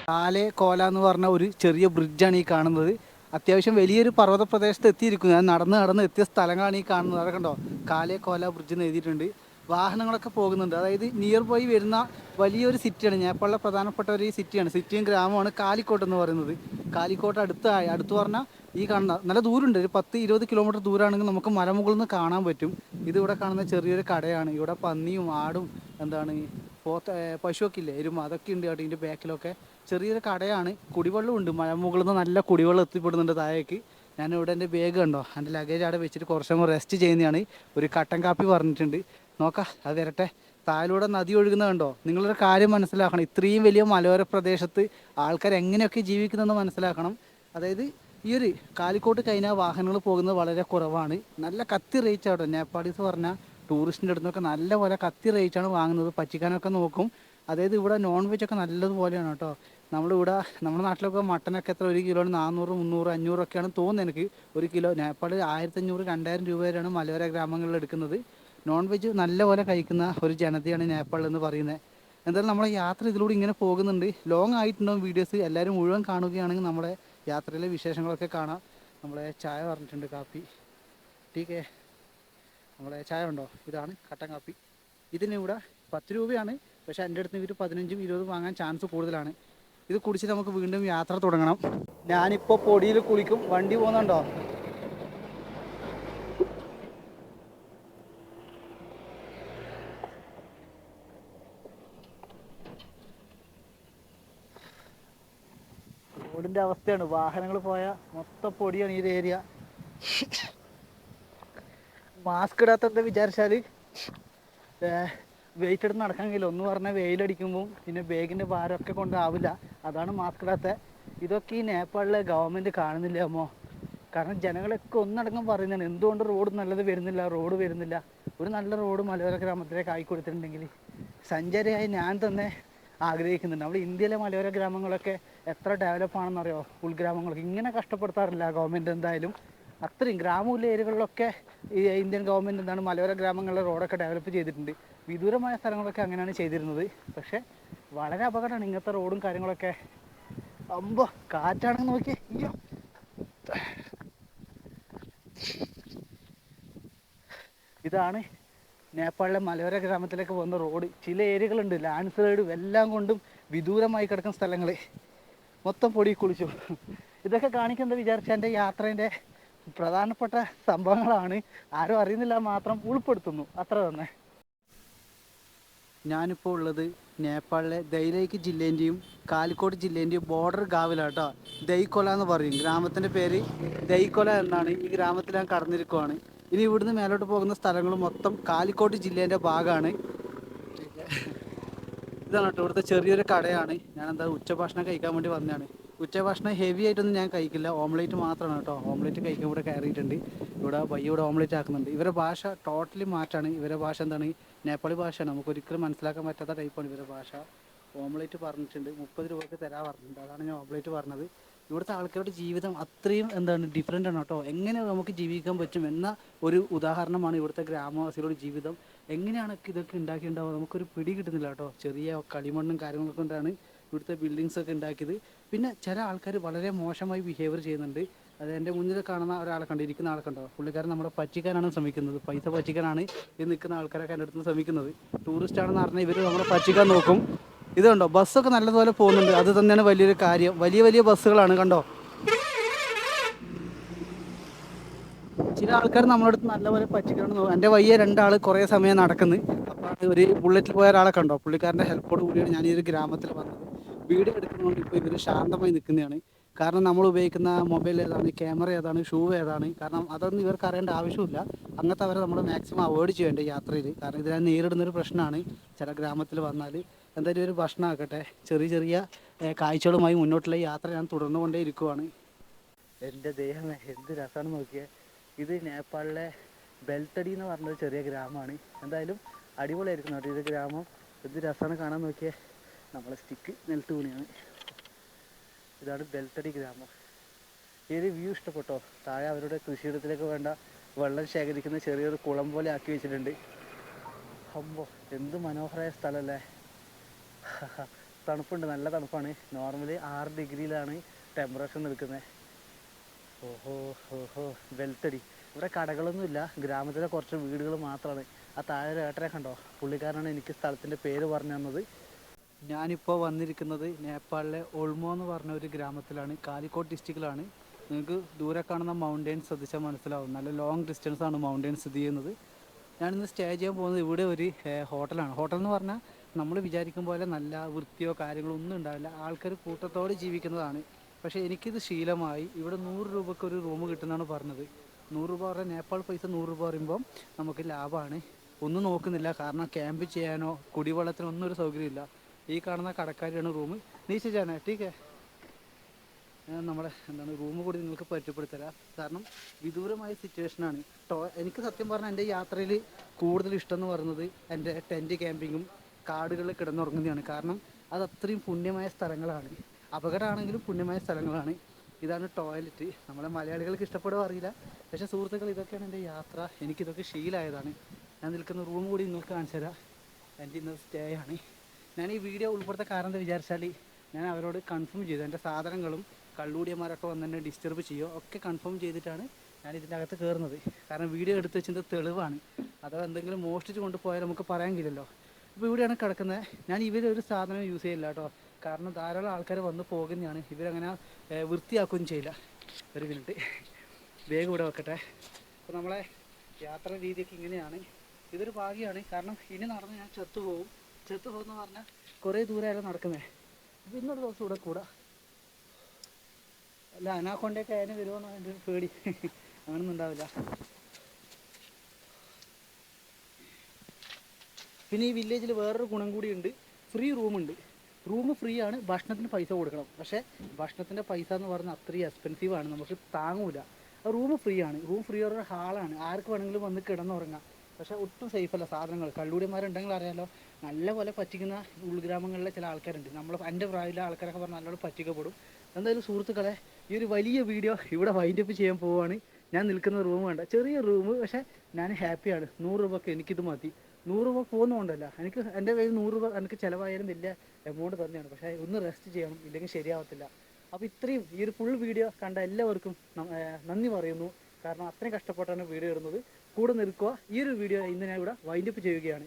കാലെ കോല എന്ന് പറഞ്ഞ ഒരു ചെറിയ ബ്രിഡ്ജാണ് ഈ കാണുന്നത്. അത്യാവശ്യം വലിയൊരു പർവത പ്രദേശത്ത് എത്തിയിരിക്കുന്നു. ഞാൻ നടന്ന് നടന്ന് എത്തിയ സ്ഥലങ്ങളാണ് ഈ കാണുന്നത്. അതൊക്കെ ഉണ്ടോ കാലേ കോല ബ്രിഡ്ജ് എന്ന് എഴുതിയിട്ടുണ്ട്. വാഹനങ്ങളൊക്കെ പോകുന്നുണ്ട്. അതായത് നിയർ ബൈ വരുന്ന വലിയൊരു സിറ്റിയാണ് നേപ്പാളിലെ പ്രധാനപ്പെട്ട ഒരു സിറ്റിയാണ് സിറ്റിയും ഗ്രാമമാണ് കാലിക്കോട്ട് എന്ന് പറയുന്നത്. കാലിക്കോട്ട് അടുത്ത അടുത്ത് പറഞ്ഞാൽ ഈ കാണുന്ന നല്ല ദൂരമുണ്ട്. ഒരു പത്ത് ഇരുപത് കിലോമീറ്റർ ദൂരമാണെങ്കിൽ നമുക്ക് മലമുകളിൽ നിന്ന് കാണാൻ പറ്റും. ഇത് ഇവിടെ കാണുന്ന ചെറിയൊരു കടയാണ്. ഇവിടെ പന്നിയും ആടും എന്താണ് പോത്ത പശുവൊക്കെ ഇല്ലേ? എരുമ അതൊക്കെ ഉണ്ട് കേട്ടോ ഇതിന്റെ ബാക്കിലൊക്കെ. ചെറിയൊരു കടയാണ്. കുടിവെള്ളം ഉണ്ട്. മലമുകളിൽ നിന്ന് നല്ല കുടിവെള്ളം എത്തിപ്പെടുന്നുണ്ട് താഴേക്ക്. ഞാനിവിടെ എന്റെ ബാഗ് കണ്ടോ? എന്റെ ലഗേജ് അവിടെ വെച്ചിട്ട് കുറച്ച് റെസ്റ്റ് ചെയ്യുന്നതാണ്. ഒരു കട്ടൻ കാപ്പി പറഞ്ഞിട്ടുണ്ട്. നോക്കാം അത് വരട്ടെ. താഴിലൂടെ നദി ഒഴുകുന്നത് കണ്ടോ? നിങ്ങളൊരു കാര്യം മനസ്സിലാക്കണം. ഇത്രയും വലിയ മലയോര പ്രദേശത്ത് ആൾക്കാർ എങ്ങനെയൊക്കെ ജീവിക്കുന്നതെന്ന് മനസ്സിലാക്കണം. അതായത് ഈ ഒരു കാലിക്കോട്ട് കഴിഞ്ഞാൽ വാഹനങ്ങൾ പോകുന്നത് വളരെ കുറവാണ്. നല്ല കത്തി റേറ്റ് ആട്ടോ. നേപ്പാളീസ് പറഞ്ഞാൽ ടൂറിസ്റ്റിന്റെ അടുത്തൊക്കെ നിന്നൊക്കെ നല്ല പോലെ കത്തി റേറ്റാണ് വാങ്ങുന്നത്. പച്ചിക്കാനൊക്കെ നോക്കും. അതായത് ഇവിടെ നോൺ വെജ് ഒക്കെ നല്ലതുപോലെയാണ് കേട്ടോ. നമ്മളിവിടെ നമ്മുടെ നാട്ടിലൊക്കെ മട്ടനൊക്കെ എത്ര ഒരു കിലോന് നാനൂറ് മുന്നൂറ് അഞ്ഞൂറൊക്കെയാണ് തോന്നുന്നത് എനിക്ക്. ഒരു കിലോ നേപ്പാളിൽ ആയിരത്തഞ്ഞൂറ് രണ്ടായിരം രൂപ വരെയാണ് മലയോര ഗ്രാമങ്ങളിൽ എടുക്കുന്നത്. നോൺ വെജ് നല്ലപോലെ കഴിക്കുന്ന ഒരു ജനതയാണ് നേപ്പാൾ എന്ന് പറയുന്നത്. എന്തായാലും നമ്മളെ യാത്ര ഇതിലൂടെ ഇങ്ങനെ പോകുന്നുണ്ട്. ലോങ് ആയിട്ടുണ്ടാവും വീഡിയോസ് എല്ലാവരും മുഴുവൻ കാണുകയാണെങ്കിൽ നമ്മുടെ യാത്രയിലെ വിശേഷങ്ങളൊക്കെ കാണാം. നമ്മളെ ചായ പറഞ്ഞിട്ടുണ്ട് കാപ്പി. ടീക്കെ. നമ്മളെ ചായ ഉണ്ടോ? ഇതാണ് കട്ടൻ കാപ്പി. ഇതിന് ഇവിടെ പത്ത് രൂപയാണ്. പക്ഷേ എന്റെ അടുത്ത് ഇവർ പതിനഞ്ചും ഇരുപതും വാങ്ങാൻ ചാൻസ് കൂടുതലാണ്. ഇത് കുടിച്ച് നമുക്ക് വീണ്ടും യാത്ര തുടങ്ങണം. ഞാനിപ്പോൾ പൊടിയിൽ കുളിക്കും. വണ്ടി പോകുന്നുണ്ടോ? റോഡിന്റെ അവസ്ഥയാണ്. വാഹനങ്ങൾ പോയ മൊത്തം പൊടിയാണ് ഈ ഏരിയ മാസ്ക് ഇടാത്ത എന്താ വിചാരിച്ചാൽ വെയിറ്റ് എടുത്ത് നടക്കാൻ കഴിയില്ല. ഒന്ന് പറഞ്ഞാൽ വെയിലടിക്കുമ്പോൾ പിന്നെ ബാഗിന്റെ ഭാരമൊക്കെ കൊണ്ടാവില്ല അതാണ് മാസ്ക് ഇടാത്ത. ഇതൊക്കെ ഈ നേപ്പാളിലെ ഗവൺമെന്റ് കാണുന്നില്ല അമ്മോ. കാരണം ജനങ്ങളൊക്കെ ഒന്നടങ്കം പറയുന്നതാണ്. എന്തുകൊണ്ട് റോഡ് നല്ലത് വരുന്നില്ല റോഡ് വരുന്നില്ല. ഒരു നല്ല റോഡ് മലയോര ഗ്രാമത്തിലേക്ക് ആയി കൊടുത്തിട്ടുണ്ടെങ്കിൽ സഞ്ചാരിയായി ഞാൻ തന്നെ ആഗ്രഹിക്കുന്നുണ്ട്. നമ്മുടെ ഇന്ത്യയിലെ മലയോര ഗ്രാമങ്ങളൊക്കെ എത്ര ഡെവലപ്പ് ആണെന്നറിയോ? ഉൾഗ്രാമങ്ങളൊക്കെ ഇങ്ങനെ കഷ്ടപ്പെടുത്താറില്ല ഗവൺമെന്റ് എന്തായാലും. അത്രയും ഗ്രാമീണ ഏരിയകളിലൊക്കെ ഈ ഇന്ത്യൻ ഗവൺമെന്റ് എന്താണ് മലയോര ഗ്രാമങ്ങളിലെ റോഡൊക്കെ ഡെവലപ്പ് ചെയ്തിട്ടുണ്ട്. വിദൂരമായ സ്ഥലങ്ങളൊക്കെ അങ്ങനെയാണ് ചെയ്തിരുന്നത്. പക്ഷേ വളരെ അപകടമാണ് ഇങ്ങനത്തെ റോഡും കാര്യങ്ങളൊക്കെ. അമ്പോ കാറ്റാണെന്ന് നോക്കി ഇതാണ് നേപ്പാളിലെ മലയോര ഗ്രാമത്തിലേക്ക് പോകുന്ന റോഡ് ചില ഏരിയകളുണ്ട്. ലാൻഡ് സ്ലൈഡും എല്ലാം കൊണ്ടും വിദൂരമായി കിടക്കുന്ന സ്ഥലങ്ങൾ മൊത്തം പൊടി കുളിച്ചു. ഇതൊക്കെ കാണിക്കുന്നത് വിചാരിച്ച? എന്റെ യാത്രേന്റെ പ്രധാനപ്പെട്ട സംഭവങ്ങളാണ്. ആരും അറിയുന്നില്ല മാത്രം ഉൾപ്പെടുത്തുന്നു. അത്ര തന്നെ. ഞാനിപ്പോൾ ഉള്ളത് നേപ്പാളിലെ ദൈലേക്ക് ജില്ലേന്റെയും കാലിക്കോട് ജില്ലേന്റെയും ബോർഡർ ഗാവിലാട്ടോ. ദൈക്കൊല എന്ന് പറയും. ഗ്രാമത്തിന്റെ പേര് ദൈക്കൊല എന്നാണ്. ഈ ഗ്രാമത്തിൽ ഞാൻ കടന്നിരിക്കുവാണ്. ഇനി ഇവിടുന്ന് മേലോട്ട് പോകുന്ന സ്ഥലങ്ങൾ മൊത്തം കാലിക്കോട്ട് ജില്ലേന്റെ ഭാഗമാണ് ഇതാണ് കേട്ടോ ഇവിടുത്തെ ചെറിയൊരു കടയാണ്. ഞാൻ എന്താ ഉച്ചഭക്ഷണം കഴിക്കാൻ വേണ്ടി വന്നതാണ്. ഉച്ചഭക്ഷണം ഹെവി ആയിട്ടൊന്നും ഞാൻ കഴിക്കില്ല. ഓംലേറ്റ് മാത്രമാണ് കേട്ടോ. ഓംലേറ്റ് കഴിക്കാൻ ഇവിടെ കയറിയിട്ടുണ്ട്. ഇവിടെ വയ്യ ഇവിടെ ഓംലേറ്റ് ആക്കുന്നുണ്ട്. ഇവരുടെ ഭാഷ ടോട്ടലി മാറ്റാണ്. ഇവരുടെ ഭാഷ എന്താണ്? നേപ്പാളി ഭാഷയാണ്. നമുക്ക് ഒരിക്കലും മനസ്സിലാക്കാൻ പറ്റാത്ത ടൈപ്പാണ് ഇവരുടെ ഭാഷ. ഓംലേറ്റ് പറഞ്ഞിട്ടുണ്ട്. മുപ്പത് രൂപയ്ക്ക് തരാൻ പറഞ്ഞിട്ടുണ്ട്. അതാണ് ഞാൻ ഓംലേറ്റ് പറഞ്ഞത്. ഇവിടുത്തെ ആൾക്കാരുടെ ജീവിതം അത്രയും എന്താണ് ഡിഫറെന്റ് ആണ് കേട്ടോ. എങ്ങനെ നമുക്ക് ജീവിക്കാൻ പറ്റും എന്ന ഒരു ഉദാഹരണമാണ് ഇവിടുത്തെ ഗ്രാമവാസികളുടെ ജീവിതം. എങ്ങനെയാണ് ഇതൊക്കെ ഉണ്ടാക്കിയിട്ടുണ്ടാവുക? നമുക്കൊരു പിടി കിട്ടുന്നില്ല കേട്ടോ. ചെറിയ കളിമണ്ണും കാര്യങ്ങളൊക്കെ കൊണ്ടാണ് ഇവിടുത്തെ ബിൽഡിങ്സ് ഒക്കെ ഉണ്ടാക്കിയത്. പിന്നെ ചില ആൾക്കാർ വളരെ മോശമായി ബിഹേവിയർ ചെയ്യുന്നുണ്ട്. അത് എന്റെ മുന്നിൽ കാണുന്ന ഒരാളെ കണ്ടു ഇരിക്കുന്ന ആളെ കണ്ടോ? പുള്ളിക്കാരൻ നമ്മളെ പറ്റിക്കാനാണ് ശ്രമിക്കുന്നത്. പൈസ പറ്റിക്കാനാണ് ഈ നിൽക്കുന്ന ആൾക്കാരൊക്കെ എന്റെ അടുത്ത് ശ്രമിക്കുന്നത്. ടൂറിസ്റ്റ് ആണെന്ന് പറഞ്ഞാൽ ഇവർ നമ്മളെ പറ്റിക്കാൻ നോക്കും. ഇത് കണ്ടോ? ബസ്സൊക്കെ നല്ലതുപോലെ പോകുന്നുണ്ട്. അത് തന്നെയാണ് വലിയൊരു കാര്യം. വലിയ വലിയ ബസ്സുകളാണ് കണ്ടോ? ചില ആൾക്കാർ നമ്മുടെ അടുത്ത് നല്ലപോലെ പറ്റിക്കണം എന്റെ വയ്യ രണ്ടാൾ കുറേ സമയം നടക്കുന്നത് അപ്പോൾ ഒരു ബുള്ളറ്റിൽ പോയ ഒരാളെ കണ്ടോ? പുള്ളിക്കാരന്റെ ഹെൽപ്പോട് കൂടിയാണ് ഞാൻ ഈ ഒരു ഗ്രാമത്തിൽ വന്നത്. വീഡിയോ എടുക്കുന്നതുകൊണ്ട് ഇപ്പോൾ ഇവർ ശാന്തമായി നിൽക്കുന്നതാണ്. കാരണം നമ്മൾ ഉപയോഗിക്കുന്ന മൊബൈൽ ഏതാണ്? ക്യാമറ ഏതാണ്? ഷൂ ഏതാണ്? കാരണം അതൊന്നും ഇവർക്ക് അറിയേണ്ട ആവശ്യമില്ല. അങ്ങനത്തെ അവരെ നമ്മൾ മാക്സിമം അവോയ്ഡ് ചെയ്യേണ്ട യാത്രയിൽ. കാരണം ഇതിനെ നേരിടുന്നൊരു പ്രശ്നമാണ് ചില ഗ്രാമത്തിൽ വന്നാൽ. എന്തായാലും ഒരു ഭക്ഷണമാക്കട്ടെ. ചെറിയ ചെറിയ കാഴ്ചകളുമായി മുന്നോട്ടുള്ള യാത്ര ഞാൻ തുടർന്നുകൊണ്ടേ ഇരിക്കുവാണ് എന്റെ ദേഹം എന്ത് രസമാണ് നോക്കിയേ. ഇത് നേപ്പാളിലെ ബെൽത്തടി എന്ന് പറഞ്ഞൊരു ചെറിയ ഗ്രാമമാണ്. എന്തായാലും അടിപൊളിയായിരിക്കും കേട്ടോ ഇത് ഗ്രാമം. എന്ത് രസമാണ് കാണാൻ നോക്കിയേ. നമ്മളെ സ്റ്റിക്ക് നിലത്ത് വീണിയാണ്. ഇതാണ് ബെൽത്തടി ഗ്രാമം. ഈ വ്യൂ ഇഷ്ടപ്പെട്ടോ? താഴെ അവരുടെ കൃഷിയിടത്തിലേക്ക് വേണ്ട വെള്ളം ശേഖരിക്കുന്ന ചെറിയൊരു കുളം പോലെ ആക്കി വെച്ചിട്ടുണ്ട്. അമ്പോ എന്ത് മനോഹരമായ സ്ഥലമല്ലേ. തണുപ്പുണ്ട് നല്ല തണുപ്പാണ്. നോർമലി ആറ് ഡിഗ്രിയിലാണ് ടെമ്പറേച്ചർ നിൽക്കുന്നത് ഓഹോ ഓഹോ വെൽത്തടി ഇവിടെ കടകളൊന്നുമില്ല ഗ്രാമത്തിലെ കുറച്ച് വീടുകൾ മാത്രമാണ് ആ താഴെ ഒരു ഏട്ടനെ കണ്ടോ? പുള്ളിക്കാരനാണ് എനിക്ക് സ്ഥലത്തിന്റെ പേര് പറഞ്ഞു തന്നത്. ഞാനിപ്പോൾ വന്നിരിക്കുന്നത് നേപ്പാളിലെ ഒൾമോ എന്ന് പറഞ്ഞ ഒരു ഗ്രാമത്തിലാണ്. കാലിക്കോട്ട് ഡിസ്ട്രിക്റ്റിലാണ് നിങ്ങൾക്ക് ദൂരെ കാണുന്ന മൗണ്ടെയിൻസ് ശ്രദ്ധിച്ചാൽ മനസ്സിലാവും. നല്ല ലോങ് ഡിസ്റ്റൻസാണ് മൗണ്ടെയിൻസ് സ്ഥിതി ചെയ്യുന്നത്. ഞാനിന്ന് സ്റ്റേ ചെയ്യാൻ പോകുന്നത് ഇവിടെ ഒരു ഹോട്ടലാണ് ഹോട്ടൽ എന്ന് പറഞ്ഞാൽ നമ്മൾ വിചാരിക്കും പോലെ നല്ല വൃത്തിയോ കാര്യങ്ങളോ ഒന്നും ഉണ്ടാവില്ല. ആൾക്കാർ കൂട്ടത്തോടെ ജീവിക്കുന്നതാണ്. പക്ഷേ എനിക്കിത് ശീലമായി. ഇവിടെ നൂറ് രൂപയ്ക്ക് ഒരു റൂം കിട്ടുന്നതാണ് പറഞ്ഞത്. നൂറ് രൂപ പറഞ്ഞാൽ നേപ്പാൾ പൈസ നൂറ് രൂപ പറയുമ്പം നമുക്ക് ലാഭമാണ് ഒന്നും നോക്കുന്നില്ല. കാരണം ക്യാമ്പ് ചെയ്യാനോ കുടിവെള്ളത്തിനോ ഒന്നും ഒരു സൗകര്യമില്ല. ഈ കാണുന്ന കടക്കാരിയാണ് റൂം. നീച്ചിച്ചാണ് ടീക്കേ. നമ്മുടെ എന്താണ് റൂം കൂടി നിങ്ങൾക്ക് പരിചയപ്പെടുത്തരാം. കാരണം വിദൂരമായ സിറ്റുവേഷനാണ് ടോ എനിക്ക് സത്യം പറഞ്ഞാൽ എന്റെ യാത്രയിൽ കൂടുതൽ ഇഷ്ടം എന്ന് പറയുന്നത് എന്റെ ടെന്റ് ക്യാമ്പിങ്ങും കാടുകളിൽ കിടന്നുറങ്ങുന്നതാണ്. കാരണം അത് അത്രയും പുണ്യമായ സ്ഥലങ്ങളാണ്. അപകടമാണെങ്കിലും പുണ്യമായ സ്ഥലങ്ങളാണ്. ഇതാണ് ടോയ്ലറ്റ് നമ്മളെ മലയാളികൾക്ക് ഇഷ്ടപ്പെടുമോ അറിയില്ല. പക്ഷേ സുഹൃത്തുക്കൾ ഇതൊക്കെയാണ് എന്റെ യാത്ര. എനിക്കിതൊക്കെ ശീലമായതാണ്. ഞാൻ നിൽക്കുന്ന റൂം കൂടി നിങ്ങൾക്ക് കാണിച്ചു തരാം. എന്റെ ഇന്ന് സ്റ്റേ ആണ്. ഞാൻ ഈ വീഡിയോ ഉൾപ്പെടുത്ത കാരണം എന്താ വിചാരിച്ചാൽ ഞാൻ അവരോട് കൺഫേം ചെയ്തു. എന്റെ സാധനങ്ങളും കള്ളൂടിയന്മാരൊക്കെ വന്ന് എന്നെ ഡിസ്റ്റർബ് ചെയ്യുമോ ഒക്കെ കൺഫേം ചെയ്തിട്ടാണ് ഞാൻ ഇതിന്റെ അകത്ത് കയറുന്നത്. കാരണം വീഡിയോ എടുത്ത് വെച്ചതിന്റെ തെളിവാണ്. അഥവാ എന്തെങ്കിലും മോഷ്ടിച്ച് കൊണ്ടുപോയാൽ നമുക്ക് പറയാൻ കഴിയില്ലല്ലോ. ഇപ്പോൾ ഇവിടെയാണ് കിടക്കുന്നത്. ഞാൻ ഇവരൊരു സാധനം യൂസ് ചെയ്യില്ല കേട്ടോ കാരണം ധാരാളം ആൾക്കാർ വന്ന് പോകുന്നതാണ്. ഇവരങ്ങനെ വൃത്തിയാക്കുകയും ചെയ്യില്ല. ഒരു മിനിറ്റ് വേഗം ഇവിടെ വെക്കട്ടെ. അപ്പോൾ നമ്മളെ യാത്ര രീതിയൊക്കെ ഇങ്ങനെയാണ്. ഇതൊരു ഭാഗ്യമാണ് കാരണം ഇനി നടന്ന് ഞാൻ ചത്തു പോകും. ചത്തു പോകുന്ന പറഞ്ഞാൽ കുറേ ദൂരമായാലും നടക്കുന്നത് അപ്പോൾ ഇന്നൊരു ദിവസം ഇവിടെ കൂടാ. അല്ല അനാക്കൊണ്ടൊക്കെ അതിന് എന്റെ ഒരു പേടി. അങ്ങനൊന്നും ഉണ്ടാവില്ല. പിന്നെ ഈ വില്ലേജിൽ വേറൊരു ഗുണം കൂടിയുണ്ട്. ഫ്രീ റൂമുണ്ട് റൂം ഫ്രീ ആണ്. ഭക്ഷണത്തിന് പൈസ കൊടുക്കണം. പക്ഷേ ഭക്ഷണത്തിന്റെ പൈസ എന്ന് പറഞ്ഞാൽ അത്രയും എക്സ്പെൻസീവ് ആണ്. നമുക്ക് താങ്ങൂല. റൂം ഫ്രീ ആണ്. റൂം ഫ്രീ ഒരു ഹാളാണ് ആർക്ക് വേണമെങ്കിലും വന്ന് കിടന്നുറങ്ങാം. പക്ഷേ ഒട്ടും സേഫ് അല്ല സാധനങ്ങൾ. കള്ളൂടിമാരുണ്ടെങ്കിൽ അറിയാലോ. നല്ല പോലെ പറ്റിക്കുന്ന ഉൾഗ്രാമങ്ങളിലെ ചില ആൾക്കാരുണ്ട്. നമ്മൾ എന്റെ പ്രായമില്ല ആൾക്കാരൊക്കെ പറഞ്ഞാൽ നല്ലോണം പറ്റിക്കപ്പെടും. എന്തായാലും സുഹൃത്തുക്കളെ ഈ ഒരു വലിയ വീഡിയോ ഇവിടെ വൈൻഡപ്പ് ചെയ്യാൻ പോവുകയാണ് ഞാൻ നിൽക്കുന്ന റൂം വേണ്ട ചെറിയ റൂം പക്ഷേ ഞാൻ ഹാപ്പിയാണ് നൂറ് രൂപക്ക് എനിക്കിത് മതി. നൂറ് രൂപ പോകുന്നതുകൊണ്ടല്ല. എനിക്ക് എന്റെ കയ്യിൽ നൂറ് രൂപ എനിക്ക് ചിലവായാലും വലിയ എമൗണ്ട് തന്നെയാണ്. പക്ഷേ ഒന്ന് റെസ്റ്റ് ചെയ്യണം ഇല്ലെങ്കിൽ ശരിയാവത്തില്ല. അപ്പോൾ ഇത്രയും ഈ ഒരു ഫുൾ വീഡിയോ കണ്ട എല്ലാവർക്കും നന്ദി പറയുന്നു. കാരണം അത്രയും കഷ്ടപ്പെട്ടാണ് വീഡിയോ ഇടുന്നത്. കൂടെ നിൽക്കുക. ഈ ഒരു വീഡിയോ ഇന്ന് ഞാൻ ഇവിടെ വൈൻഡപ്പ് ചെയ്യുകയാണ്.